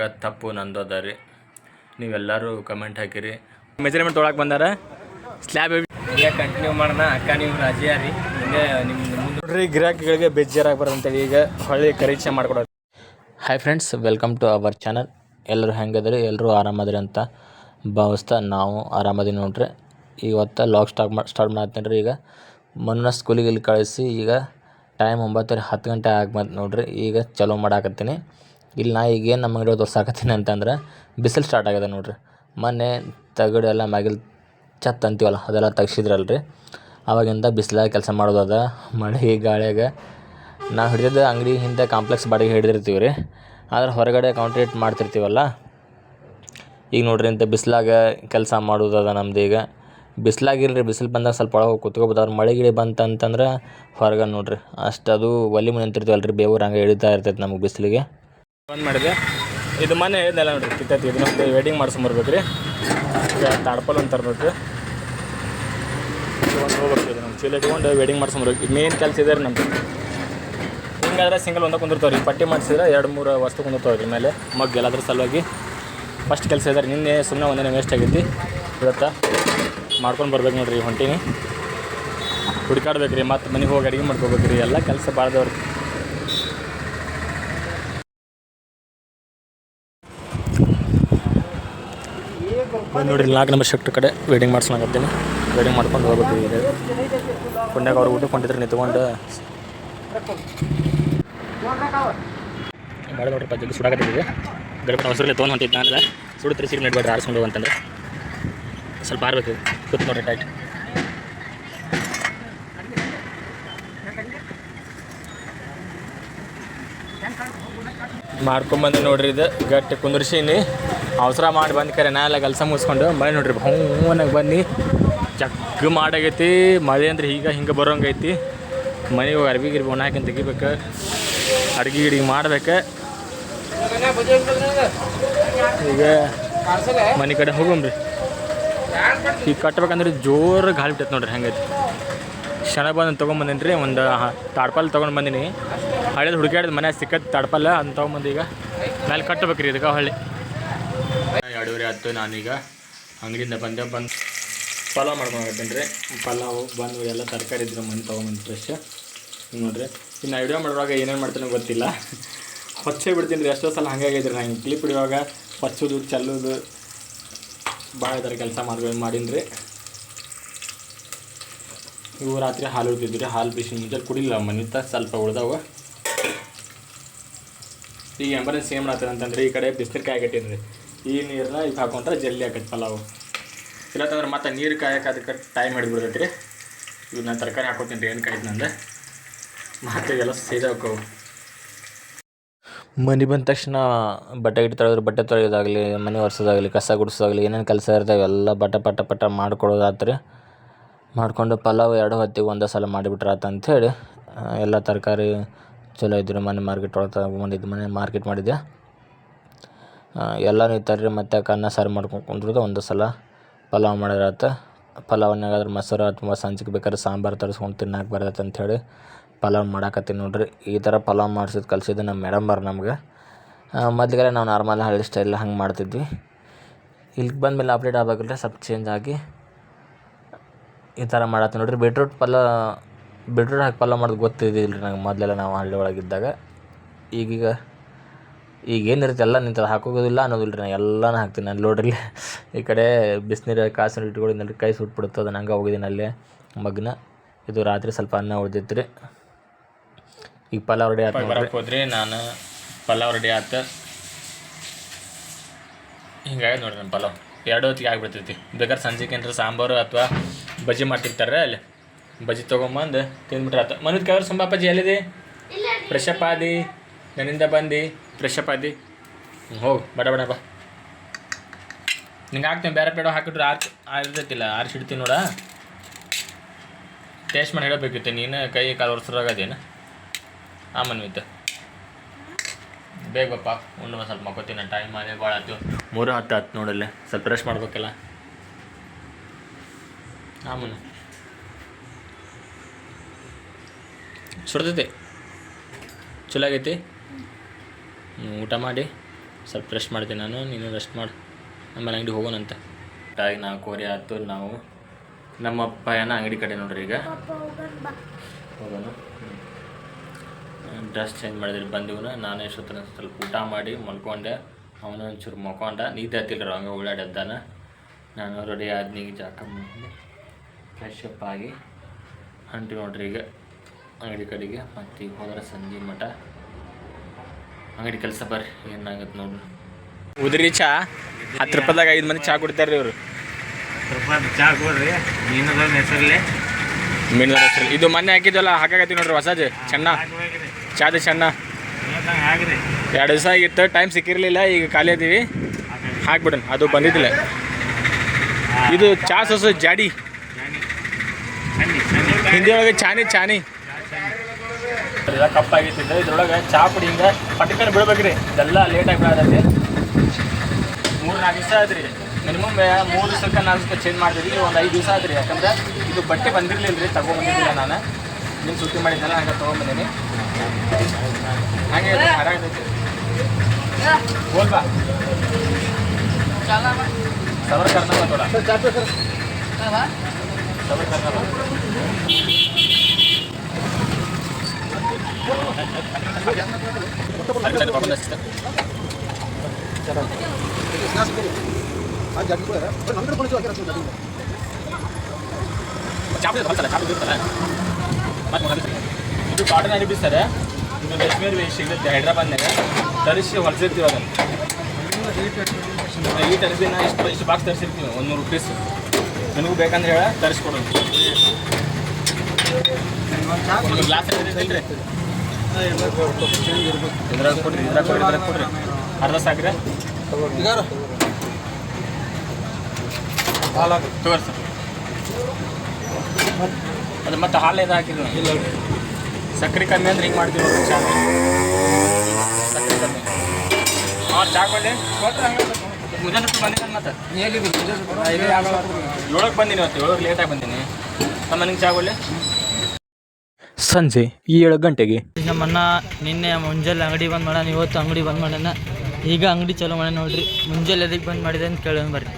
ಇದ್ರಾಗ ತಪ್ಪು ನಂದು ಅದ ರೀ ನೀವೆಲ್ಲರೂ ಕಮೆಂಟ್ ಹಾಕಿರಿ. ಮೆಜರ್ಮೆಂಟ್ ತೊಳಕ್ಕೆ ಬಂದಾರ? ಸ್ಲ್ಯಾಬ್ ಹಿಂಗೆ ಕಂಟಿನ್ಯೂ ಮಾಡೋಣ. ಅಕ್ಕ, ನೀವು ರಾಜಿಯ ರೀ ಹಿಂಗೆ ನಿಮ್ಮ ಮುಂದೆ ಗಿರಾಕಿಗಳಿಗೆ ಬೇಜಾರಾಗಿ ಬರೋಂಥೇಳಿ ಈಗ ಹೊಳ್ಳಿ ಕರೀಕ್ಷೆ ಮಾಡ್ಕೊಡೋದು. Hi friends welcome to our channel ಎಲ್ಲರೂ ಹೆಂಗದ್ರಿ? ಎಲ್ಲರೂ ಆರಾಮದ್ರಿ ಅಂತ ಭಾವಿಸ್ತಾ ನಾವು ಆರಾಮದಿ ನೋಡ್ರಿ. ಇವತ್ತು ಲಾಗ್ ಸ್ಟಾರ್ಟ್ ಮಾಡಿ ಸ್ಟಾರ್ಟ್ ಮಾಡತ್ತೀನಿ ರೀ ಈಗ. ಮೊನ್ನೆ ಸ್ಕೂಲಿಗೆ ಇಲ್ಲಿ ಕಳಿಸಿ ಈಗ ಟೈಮ್ ಒಂಬತ್ತುವರೆ ಹತ್ತು ಗಂಟೆ ಆಗ್ಬಂತು ನೋಡ್ರಿ. ಈಗ ಚಲೋ ಮಾಡಾಕತ್ತೀನಿ. ಇಲ್ಲಿ ನಾ ಈಗ ಏನು ನಮ್ಮ ಅಂಗಡಿ ತೋರ್ಸಾಕತ್ತೀನಿ ಅಂತಂದ್ರೆ ಬಿಸಿಲು ಸ್ಟಾರ್ಟ್ ಆಗ್ಯದ ನೋಡಿರಿ. ಮೊನ್ನೆ ತಗಡು ಎಲ್ಲ ಮ್ಯಾಗಿಲ್ ಛತ್ ಅಂತೀವಲ್ಲ, ಅದೆಲ್ಲ ತೆಗ್ಸಿದ್ರಲ್ಲ ರೀ ಆವಾಗಿಂದ ಬಿಸಿಲಾಗ ಕೆಲಸ ಮಾಡೋದು ಅದ. ಮಳೆ, ಗಾಳಿಯಾಗ ನಾ ಹಿಡಿದಿದ್ದ ಅಂಗಡಿ ಹಿಂದೆ ಕಾಂಪ್ಲೆಕ್ಸ್ ಬಾಡಿಗೆ ಹಿಡಿದಿರ್ತೀವಿ ರೀ ಆದ್ರೆ ಹೊರಗಡೆ ಕಾಂಟ್ರೇಟ್ ಮಾಡ್ತಿರ್ತೀವಲ್ಲ, ಈಗ ನೋಡ್ರಿ ಇಂಥ ಬಿಸಿಲಾಗ ಕೆಲಸ ಮಾಡೋದು ಅದ ನಮ್ದು ಈಗ. ಬಿಸಿಲಾಗಿರ್ರಿ ಬಿಸಿಲು ಬಂದಾಗ ಸ್ವಲ್ಪ ಒಳಗೆ ಹೋಗಿ ಅವ್ರು ಮಳೆ ಗಿಳಿ ಬಂತಂತಂದ್ರೆ ಹೊರಗೆ ನೋಡ್ರಿ ಅಷ್ಟು ಅದು ಒಲೆ ಮುಂದೆ ನಿಂತಿರ್ತೀವಲ್ಲ ರೀ ಬೇವ್ರು ಹಂಗೆ ಹಿಡಿತಾ ಇರ್ತೈತೆ ನಮ್ಗೆ ಬಿಸಿಲಿಗೆ. ಬಂದ್ ಮಾಡಿದೆ. ಇದು ಮನೆ ಹೇಳಿದ್ನಲ್ಲ ನೋಡ್ರಿ, ಕಿತ್ತೈತಿ. ಇದನ್ನೊಂದು ವೆಡ್ಡಿಂಗ್ ಮಾಡ್ಸ್ಕೊಂಬರ್ಬೇಕು ರೀ ತಾಡ್ಪಲ್ ಅಂತ ತರ್ಬೇಕು. ಒಂದು ಹೋಗ್ಬೇಕು ನಮ್ಮ ಚೀಲ ಇಟ್ಕೊಂಡು ವೆಡ್ಡಿಂಗ್ ಮಾಡ್ಸ್ಕೊಂಬರ್ಬೇಕು ಮೇನ್ ಕೆಲಸ ಇದೆ ರೀ ಹಿಂಗಾದ್ರೆ ಸಿಂಗಲ್ ಒಂದಕ್ಕೆ ಕುಂದಿರ್ತಾವೆ ರೀ ಪಟ್ಟಿ ಮಾಡಿಸಿದ್ರೆ ಎರಡು ಮೂರು ವಸ್ತು ಕುಂದಿರ್ತಾವೆ ರೀ ಮೇಲೆ. ಮಗ್ ಎಲ್ಲದ್ರ ಸಲುವಾಗಿ. ಫಸ್ಟ್ ಕೆಲಸ ಇದೆ ನಿನ್ನೆ ಸುಮ್ಮನೆ ಒಂದಿನ ವೇಸ್ಟ್ ಆಗೈತಿ. ಇವತ್ತ ಮಾಡ್ಕೊಂಡು ಬರ್ಬೇಕು ನೋಡ್ರಿ ಹೊಂಟಿನಿ ಹುಡ್ಕಾಡ್ಬೇಕು ರೀ ಮತ್ತು ಮನೆಗೆ ಹೋಗಿ ಅಡುಗೆ ಮಾಡ್ಕೋಬೇಕು ರೀ ಎಲ್ಲ ಕೆಲಸ ಭಾಳದವ್ರಿ ಬಂದು ನೋಡ್ರಿ, ನಾಲ್ಕು ನಂಬರ್ ಶಿಫ್ಟ್ ಕಡೆ ವೇಡಿಂಗ್ ಮಾಡಿಸ್ಲಾಗತ್ತೀನಿ ವೇಡಿಂಗ್ ಮಾಡ್ಕೊಂಡು ಹೋಗ್ಬೇಕು ಇದೆ ಪುಣ್ಯಾಗ ಅವ್ರು ಊಟಕ್ಕೆ ಹೊಂಟಿದ್ರೆ, ನಿಂತ್ಕೊಂಡು. ಮಾಡಿ ನೋಡ್ರಿ ಪದ್ಧತಿ ಸುಡಾಕತ್ತಿದ್ದೀವಿ ಗಡಪಡ ಹೊಸರಲ್ಲಿ ತೊಗೊಂಡು ಹೊಂಟಿದ್ದು ನಾನು ಸುಡುತ್ರಿ ಸೀಟ್ ನೆಡ್ಬೇಡ್ರಿ ಆರಿಸ್ಕೊಂಡು ಅಂತಂದ್ರೆ. ಸ್ವಲ್ಪ ಆರ್ಬೇಕು, ಕೂತ್ ನೋಡ್ರಿ ಟೈಟ್ ಮಾಡ್ಕೊಂಬಂದು ನೋಡ್ರಿ ಇದು. ಗಟ್ಟಿ ಕುಂದ್ರಿಸೀನಿ. ಅವಸರ ಮಾಡಿ ಬಂದು ಕರೆ, ನಾ ಎಲ್ಲ ಕೆಲಸ ಮುಗಿಸ್ಕೊಂಡು ಮಳೆ ನೋಡ್ರಿ ಹೂವನಾಗ ಬನ್ನಿ ಜಗ್ಗ ಮಾಡಾಗೈತಿ, ಮಳೆ ಅಂದ್ರೆ ಈಗ ಹಿಂಗೆ ಬರೋಂಗೈತಿ. ಮನೆಗೆ ಹೋಗಿ ಅರ್ಬಿ ಗಿರ್ಬಿ ಒಣ ಹಾಕಿ ತೆಗಿಬೇಕು, ಅಡ್ಗೆ ಗಿಡಿಗೆ ಮಾಡ್ಬೇಕು. ಈಗ ಮನೆ ಕಡೆ ಹೋಗಮ್ರಿ ಈಗ ಕಟ್ಬೇಕಂದ್ರೆ ಜೋರು ಗಾಳಿ ಬಿಟ್ಟೈತೆ ನೋಡ್ರಿ, ಹಂಗೈತಿ. ಕ್ಷಣ ಬಂದು ತೊಗೊಂಬಂದಿನಿ ರೀ ಒಂದು ತಾಡ್ಪಲ್ ತೊಗೊಂಡು ಬಂದೀನಿ. ಹಳೇದು ಹುಡುಕಾಡಿದ ಮನೆ ಸಿಕ್ಕತ್ ತಾಡ್ಪಲ್ಲ ಅಂತ ತೊಗೊಂಬಂದು ಈಗ. ಮೇಲೆ ಕಟ್ಟಬೇಕ್ರಿ ಇದಕ್ಕೆ ಹೊಳ್ಳಿ. ಎರಡೂವರೆ ಹತ್ತು ನಾನೀಗ ಅಂಗಡಿಯಿಂದ ಬಂದೆ, ಬಂದು ಪಲಾವ್ ಮಾಡ್ಕೊಂಡ್ತೀನಿ ರೀ. ಪಲಾವ್ ಬಂದು ಎಲ್ಲ ತರಕಾರಿ ಇದ್ರೆ ಮನೆ ತೊಗೊಂಬಂದು ಫ್ರೆಶ್ ನೋಡ್ರಿ. ಇನ್ನು ವಿಡಿಯೋ ಮಾಡುವಾಗ ಏನೇನು ಮಾಡ್ತಾನೆ ಗೊತ್ತಿಲ್ಲ. ಹೊಚ್ಚೇ ಬಿಡ್ತೀನಿ ರೀ. ಎಷ್ಟೋ ಸಲ ಹಂಗಾಗಿದ್ರಿ ನಾನು ಕ್ಲಿಪ್ ಹಿಡಿಯುವಾಗ ಹೊಚ್ಚೋದು, ಚೆಲ್ಲೋದು, ಭಾಳ ಥರ ಕೆಲಸ ಮಾಡ್ಬೇಕು ಮಾಡೀನಿ ರೀ. ಇವು ರಾತ್ರಿ ಹಾಲು ಉಳ್ತಿದ್ವಿ ರೀ. ಹಾಲು ಬಿಸಿ ಮುಂಚೆ ಕುಡಿಲ್ಲ ತ ಸ್ವಲ್ಪ ಉಳ್ದಾವ. ಈಗ ಎಂಬರೆನ್ಸ್ ಏನು ಮಾಡ್ತಾರೆ ಅಂತಂದ್ರೆ ಈ ಕಡೆ ಬಿಸಿನೀರು ಕಾಯಿ ರೀ. ಈ ನೀರನ್ನ ಇದು ಹಾಕೊಂಡ್ರೆ ಜಲ್ದಿ ಆಕೈತೆ ಪಲಾವು. ಇಲ್ಲತ್ತಂದ್ರೆ ಮತ್ತೆ ನೀರು ಕಾಯಕ್ಕೆ ಅದಕ್ಕೆ ಟೈಮ್ ಹಿಡಿದ್ಬಿಡ್ತೈತೆ ರೀ ಇವು ನಾನು ತರಕಾರಿ ಹಾಕೋತೀನಿ ಏನು ಕಾಯ್ತು ನಂದು. ಮತ್ತೆ ಎಲ್ಲ ಸೀದಾ ಹೋಕ್ಕವು ಮನೆ ಬಂದ ತಕ್ಷಣ ಬಟ್ಟೆ ಗಿಟ್ಟು ತೊಳೆದ್ರೆ, ಬಟ್ಟೆ ತೊಳೆಯೋದಾಗಲಿ, ಮನೆ ಒರೆಸೋದಾಗಲಿ, ಕಸ ಗುಡಿಸೋದಾಗಲಿ, ಏನೇನು ಕೆಲಸ ಇರ್ತಾವೆ ಎಲ್ಲ ಬಟ ಪಟ ಪಟ ಮಾಡ್ಕೊಡೋದಾತು ರೀ ಮಾಡಿಕೊಂಡು ಪಲಾವ್ ಎರಡು ಹೊತ್ತಿಗೆ ಒಂದೇ ಸಲ ಮಾಡಿಬಿಟ್ರೆ ಆತ ಅಂಥೇಳಿ ಎಲ್ಲ ತರಕಾರಿ ಚಲೋ ಇದ್ರಿ ಮನೆ ಮಾರ್ಕೆಟ್ ಒಳಗೆ ತಗೊಂಬಂದಿದ್ದು ಮನೆ ಮಾರ್ಕೆಟ್ ಮಾಡಿದ್ದೆ ಎಲ್ಲನೂ ರೀ ಮತ್ತು ಅನ್ನ ಸಾರು ಮಾಡ್ಕೊಂಡು ಕುಂದ್ರದು ಒಂದು ಸಲ ಪಲಾವ್ ಮಾಡಿರಾತ ಪಲಾವ್ನಾಗಾದ್ರೆ ಮೊಸರು ಅಥವಾ ಸಂಜೆಗೆ ಬೇಕಾದ್ರೆ ಸಾಂಬಾರು ತರಿಸ್ಕೊಂಡು ತಿನ್ನಕ್ಕೆ ಬರ್ತೈತೆ ಅಂಥೇಳಿ ಪಲಾವ್ ಮಾಡಾಕತ್ತೀನಿ ನೋಡಿರಿ. ಈ ಥರ ಪಲಾವ್ ಮಾಡ್ಸಿದ್ದು ಕಲಿಸಿದ್ದು ನಮ್ಮ ಮೇಡಮ್ ಬರ್ ನಮ್ಗೆ. ಮೊದಲಿಗೆ ನಾವು ನಾರ್ಮಲ್ ಹಳ್ಳಿ ಸ್ಟೈಲ್ ಹಂಗೆ ಮಾಡ್ತಿದ್ವಿ. ಇಲ್ಲಿಗೆ ಬಂದಮೇಲೆ ಅಪ್ಡೇಟ್ ಆಗಬೇಕಲ್ಲ ಸ್ವಲ್ಪ ಚೇಂಜ್ ಆಗಿ ಈ ಥರ ಮಾಡತ್ತೆ ನೋಡಿರಿ. ಬೀಟ್ರೂಟ್ ಪಲಾವ್ ಬೀಟ್ರೂಟ್ ಹಾಕಿ ಪಲಾವ್ ಮಾಡೋದು ಗೊತ್ತಿದ್ದಿಲ್ಲ ರೀ ನಂಗೆ ಮೊದಲೆಲ್ಲ ನಾವು ಹಳ್ಳಿ ಒಳಗಿದ್ದಾಗ. ಈಗೀಗ ಈಗ ಏನಿರುತ್ತೆ ಎಲ್ಲ ನಿಂತ ಹಾಕೋಗೋದಿಲ್ಲ ಅನ್ನೋದಿಲ್ಲ ರೀ ನಾನು ಎಲ್ಲಾನು ಹಾಕ್ತೀನಿ ನಾನು ನೋಡ್ರಿ ಈ ಕಡೆ ಬಿಸಿನೀರು ಕಾಸು ನಲ್ಲಿ ಕೈ ಸುಟ್ಬಿಡುತ್ತೆ ಅದನ್ನ ಹಂಗೆ ಹೋಗಿದ್ದೀನಿ ಅಲ್ಲಿ ಮಗ್ನ. ಇದು ರಾತ್ರಿ ಸ್ವಲ್ಪ ಅನ್ನ ಉಳ್ದಿತ್ತು ರೀ ಈಗ ಪಲಾವ್ ರೆಡಿ ಆಯ್ತು ಹೋದ್ರಿ ನಾನು ಪಲಾವ್ ರೆಡಿ ಆಯ್ತು ಹಿಂಗಾಗಿ ನೋಡ್ರಿ ನಮ್ಮ ಪಲಾವ್. ಎರಡು ಹೊತ್ತಿಗೆ ಆಗಿಬಿಡ್ತೈತಿ. ಬೇಕಾದ್ರೆ ಸಂಜೆಗೆ ಏನಾರ ಸಾಂಬಾರು ಅಥವಾ ಬಜ್ಜಿ ಮಾಡ್ತಿರ್ತಾರೆ ಅಲ್ಲಿ. ಬಜ್ಜಿ ತೊಗೊಂಬಂದು ತಿಂದ್ಬಿಟ್ರೆ ಆತ. ಮನದ ಕವರ್ ಸುಂಬಾಪಜ್ಜಿ ಎಲ್ಲಿದೆ? ಫ್ರೆಶ್ ಅಪ್ ಆದಿ ನನ್ನಿಂದ ಬಂದು. ಫ್ರೆಶ್ ಅಪ್ ಆದಿ. ಹೋಗಿ ಬಡ ಬಡ ಬಾ. ನಿಂಗೆ ಹಾಕ್ತೀನಿ, ಬೇರೆ ಪೇಡ ಹಾಕಿಟ್ರೆ ಆರ್ ಆರ್ತೈತಿಲ್ಲ ಆರಿಸಿಡ್ತೀನಿ ನೋಡ ಟೇಸ್ಟ್ ಮಾಡಿ ಹೇಳಬೇಕಿತ್ತು ನೀನು ಕೈ ಕಾಲು ಒರೆಸ್ರಾಗದೇನು ಆ ಮನ್ವಿತ್ತು ಬೇಗ ಬಪ್ಪ ಉಣ್ಣು ಒಂದ್ ಸ್ವಲ್ಪ ಮಕ್ಕೋತೀನಿ ಟೈಮ್ ಅದೇ ಭಾಳ ಆಯ್ತು ಮೂರು ಹತ್ತು ಹತ್ತು ನೋಡಲ್ಲ, ಸ್ವಲ್ಪ ರೆಸ್ಟ್ ಮಾಡ್ಬೇಕಲ್ಲ. ಆಮನು ಸುಡ್ತೈತಿ. ಚಲೋ ಆಗೈತಿ? ಹ್ಮ್, ಊಟ ಮಾಡಿ. ಸ್ವಲ್ಪ ರೆಸ್ಟ್ ಮಾಡ್ತೀನಿ ನಾನು. ನೀನು ರೆಸ್ಟ್ ಮಾಡು. ಆಮೇಲೆ ಅಂಗಡಿ ಹೋಗೋಣಂತೆ. ಟಾಗಿ ನಾಲ್ಕೂವರೆ ಆಯ್ತು ನಾವು ನಮ್ಮ ಪಯಣ ಅಂಗಡಿ ಕಡೆ ನೋಡ್ರಿ ಈಗ. ಹೋಗೋಣ ಡ್ರೆಸ್ ಚೇಂಜ್ ಮಾಡಿದ್ರಿ ಬಂದಿವನ. ನಾನು ಎಷ್ಟೊತ್ತಿನ ಸ್ವಲ್ಪ ಊಟ ಮಾಡಿ ಮಲ್ಕೊಂಡೆ. ಅವನು ಒಂಚೂರು ಮಲ್ಕೊಂಡ. ನಿದ್ದೆ ಹತ್ತಿಲ್ಲ ಹಂಗೆ ಓಡಾಡಿದ್ದಾನ ನಾನು ರೆಡಿ ಆದ್ನಿಗೆ ಜಾಕ ಫ್ರೆಶ್ ಅಪ್ ಆಗಿ ಹೊಂಟಿ ನೋಡ್ರಿ ಈಗ ಅಂಗಡಿ ಕಡೆಗೆ. ಮತ್ತು ಈಗ ಹೋದ್ರೆ ಸಂಜೆ ಮಠ. ಅಂಗಡಿ ಕೆಲಸ ಬರ್ರಿ ಏನಾಗತ್ತೆ ನೋಡ್ರಿ. ಉದ್ರಿ ಚಾ? ಹತ್ತು ರೂಪಾಯಿದಾಗ ಐದು ಮಂದಿ ಚಾ ಕುಡಿತಾರೆ ಇವರು. ಸ್ವಲ್ಪ ಚಾ ಕೊಡ್ರಿ ಮೀನದ ಹೆಸರಲ್ಲಿ ಇದು ಮೊನ್ನೆ ಹಾಕಿದ್ವಲ್ಲ ಹಾಕಾಕತ್ತೀವಿ ನೋಡ್ರಿ ಹೊಸದು. ಚೆನ್ನ. ಚಾದ ಚೆನ್ನ. ಎರಡು ದಿವಸ ಆಗಿತ್ತು ಟೈಮ್ ಸಿಕ್ಕಿರಲಿಲ್ಲ ಈಗ ಖಾಲಿ ಅದೀವಿ. ಹಾಕ್ಬಿಡೋಣ ಅದು ಬಂದಿದ್ದಿಲ್ಲ. ಇದು ಚಾ ಸೊಸು ಜಾಡಿ. ಹಿಂದಿ ಒಳಗೆ ಚಾನಿ ಚಾನಿ. ಕಪ್ಪಾಗಿತ್ತು ಇದ್ರೊಳಗೆ ಚಾ ಪುಡಿ ಹಿಂಗೆ ಪಟಕನ್ ಬಿಡ್ಬೇಕ್ರಿ. ಇದೆಲ್ಲ ಲೇಟಾಗಿ ಬಿಡೋದಲ್ಲಿ ಮೂರು ನಾಲ್ಕು ದಿವಸ ಆದ್ರಿ. ಮಿನಿಮಮ್ ಮೂರು ದಿವಸಕ್ಕೆ ನಾಲ್ಕು ದಿವಸ ಚೇಂಜ್ ಮಾಡಿದ್ರಿ ಒಂದು ಐದು ದಿವಸ ಆದ್ರಿ. ಯಾಕಂದ್ರೆ ಇದು ಬಟ್ಟೆ ಬಂದಿರಲಿಲ್ಲ ರೀ ತಗೊಂಡ್ಬಂದಿದ್ದಿಲ್ಲ ನಾನು. ನಿಮ್ಮ ಸುದ್ದಿ ಮಾಡಿದ್ದೆಲ್ಲ ಹಂಗೆ ತೊಗೊಂಡ್ಬಂದೀನಿ ಹಾಗೆ ಹೋಲ್ಬಾ ಸವರ್ ಕರ್ನಾಟಕ ಸವರ್ ಕರ್ನಾಟಕ. ಇದು ಕಾಟನ್ ಅರಿಬಿ ಸರ್ ಇದು ಕಾಶ್ಮೀರ್ ವೇಸ್ಟ್ ಸಿಗುತ್ತೆ ಹೈದ್ರಾಬಾದ್ನಾಗ ತರಿಸಿ ಹೊಲಿಸಿರ್ತೀವಿ ಅದನ್ನು ಈ ತರಿಸಿನ ಇಷ್ಟು ಇಷ್ಟು ಬಾಕ್ಸ್ ತರಿಸಿರ್ತೀವಿ ಒಂದು ನೂರು ರುಪೀಸ್ ನಿನಗೂ ಬೇಕಂದ್ರೆ ಹೇಳ ತರಿಸ್ಕೊಡೋಣ ನಿಮ್ಗೆ ಗ್ಲಾಸ್ ಇಲ್ರಿ ಇದ್ರಾಗ ಕೊಡ್ರಿ ಇದ್ರಾಗ ಕೊಡ್ರಿ ಇದ್ರಾಗ ಕೊಡ್ರಿ. ಅರ್ಧ ಸಾಕ್ರಿ. ತಗೋರಿ ಸರ್. ಅದು ಮತ್ತೆ ಹಾಲು ಇದು ಹಾಕಿದ್ರು ಇಲ್ಲ. ಸಕ್ಕರೆ ಕಮ್ಮಿ ಅಂದ್ರೆ ಹಿಂಗೆ ಮಾಡ್ತೀವಿ ಚಾ. ಸಕ್ಕರೆ ಕಮ್ಮಿ. ಹಾಂ ಚಾ ಕೊಡಿ ಮುಂಜಾನೆ ಬಂದಿದ್ದಾನೆ ಮತ್ತೆ. ಏಳಕ್ಕೆ ಬಂದೀನಿ ಇವತ್ತು. ಏಳಕ್ಕೆ ಲೇಟಾಗಿ ಬಂದೀನಿ. ನಮ್ಮ ಮನೆಗೆ ಚಾ ಕೊಡ್ಲಿ. ಸಂಜೆ ಏಳು ಗಂಟೆಗೆ. ನಮ್ಮಣ್ಣ ನಿನ್ನೆ ಮುಂಜಾನೆ ಅಂಗಡಿ ಬಂದ್ ಮಾಡೋಣ ಇವತ್ತು ಅಂಗಡಿ ಬಂದ್ ಮಾಡ್ಯಾನ ಈಗ ಅಂಗಡಿ ಚಲೋ ಮಾಡ ನೋಡ್ರಿ. ಮುಂಜಾನೆ ಎದಕ್ಕೆ ಬಂದ್ ಮಾಡಿದೆ ಅಂತ ಕೇಳೋಣ ಬರ್ರಿ.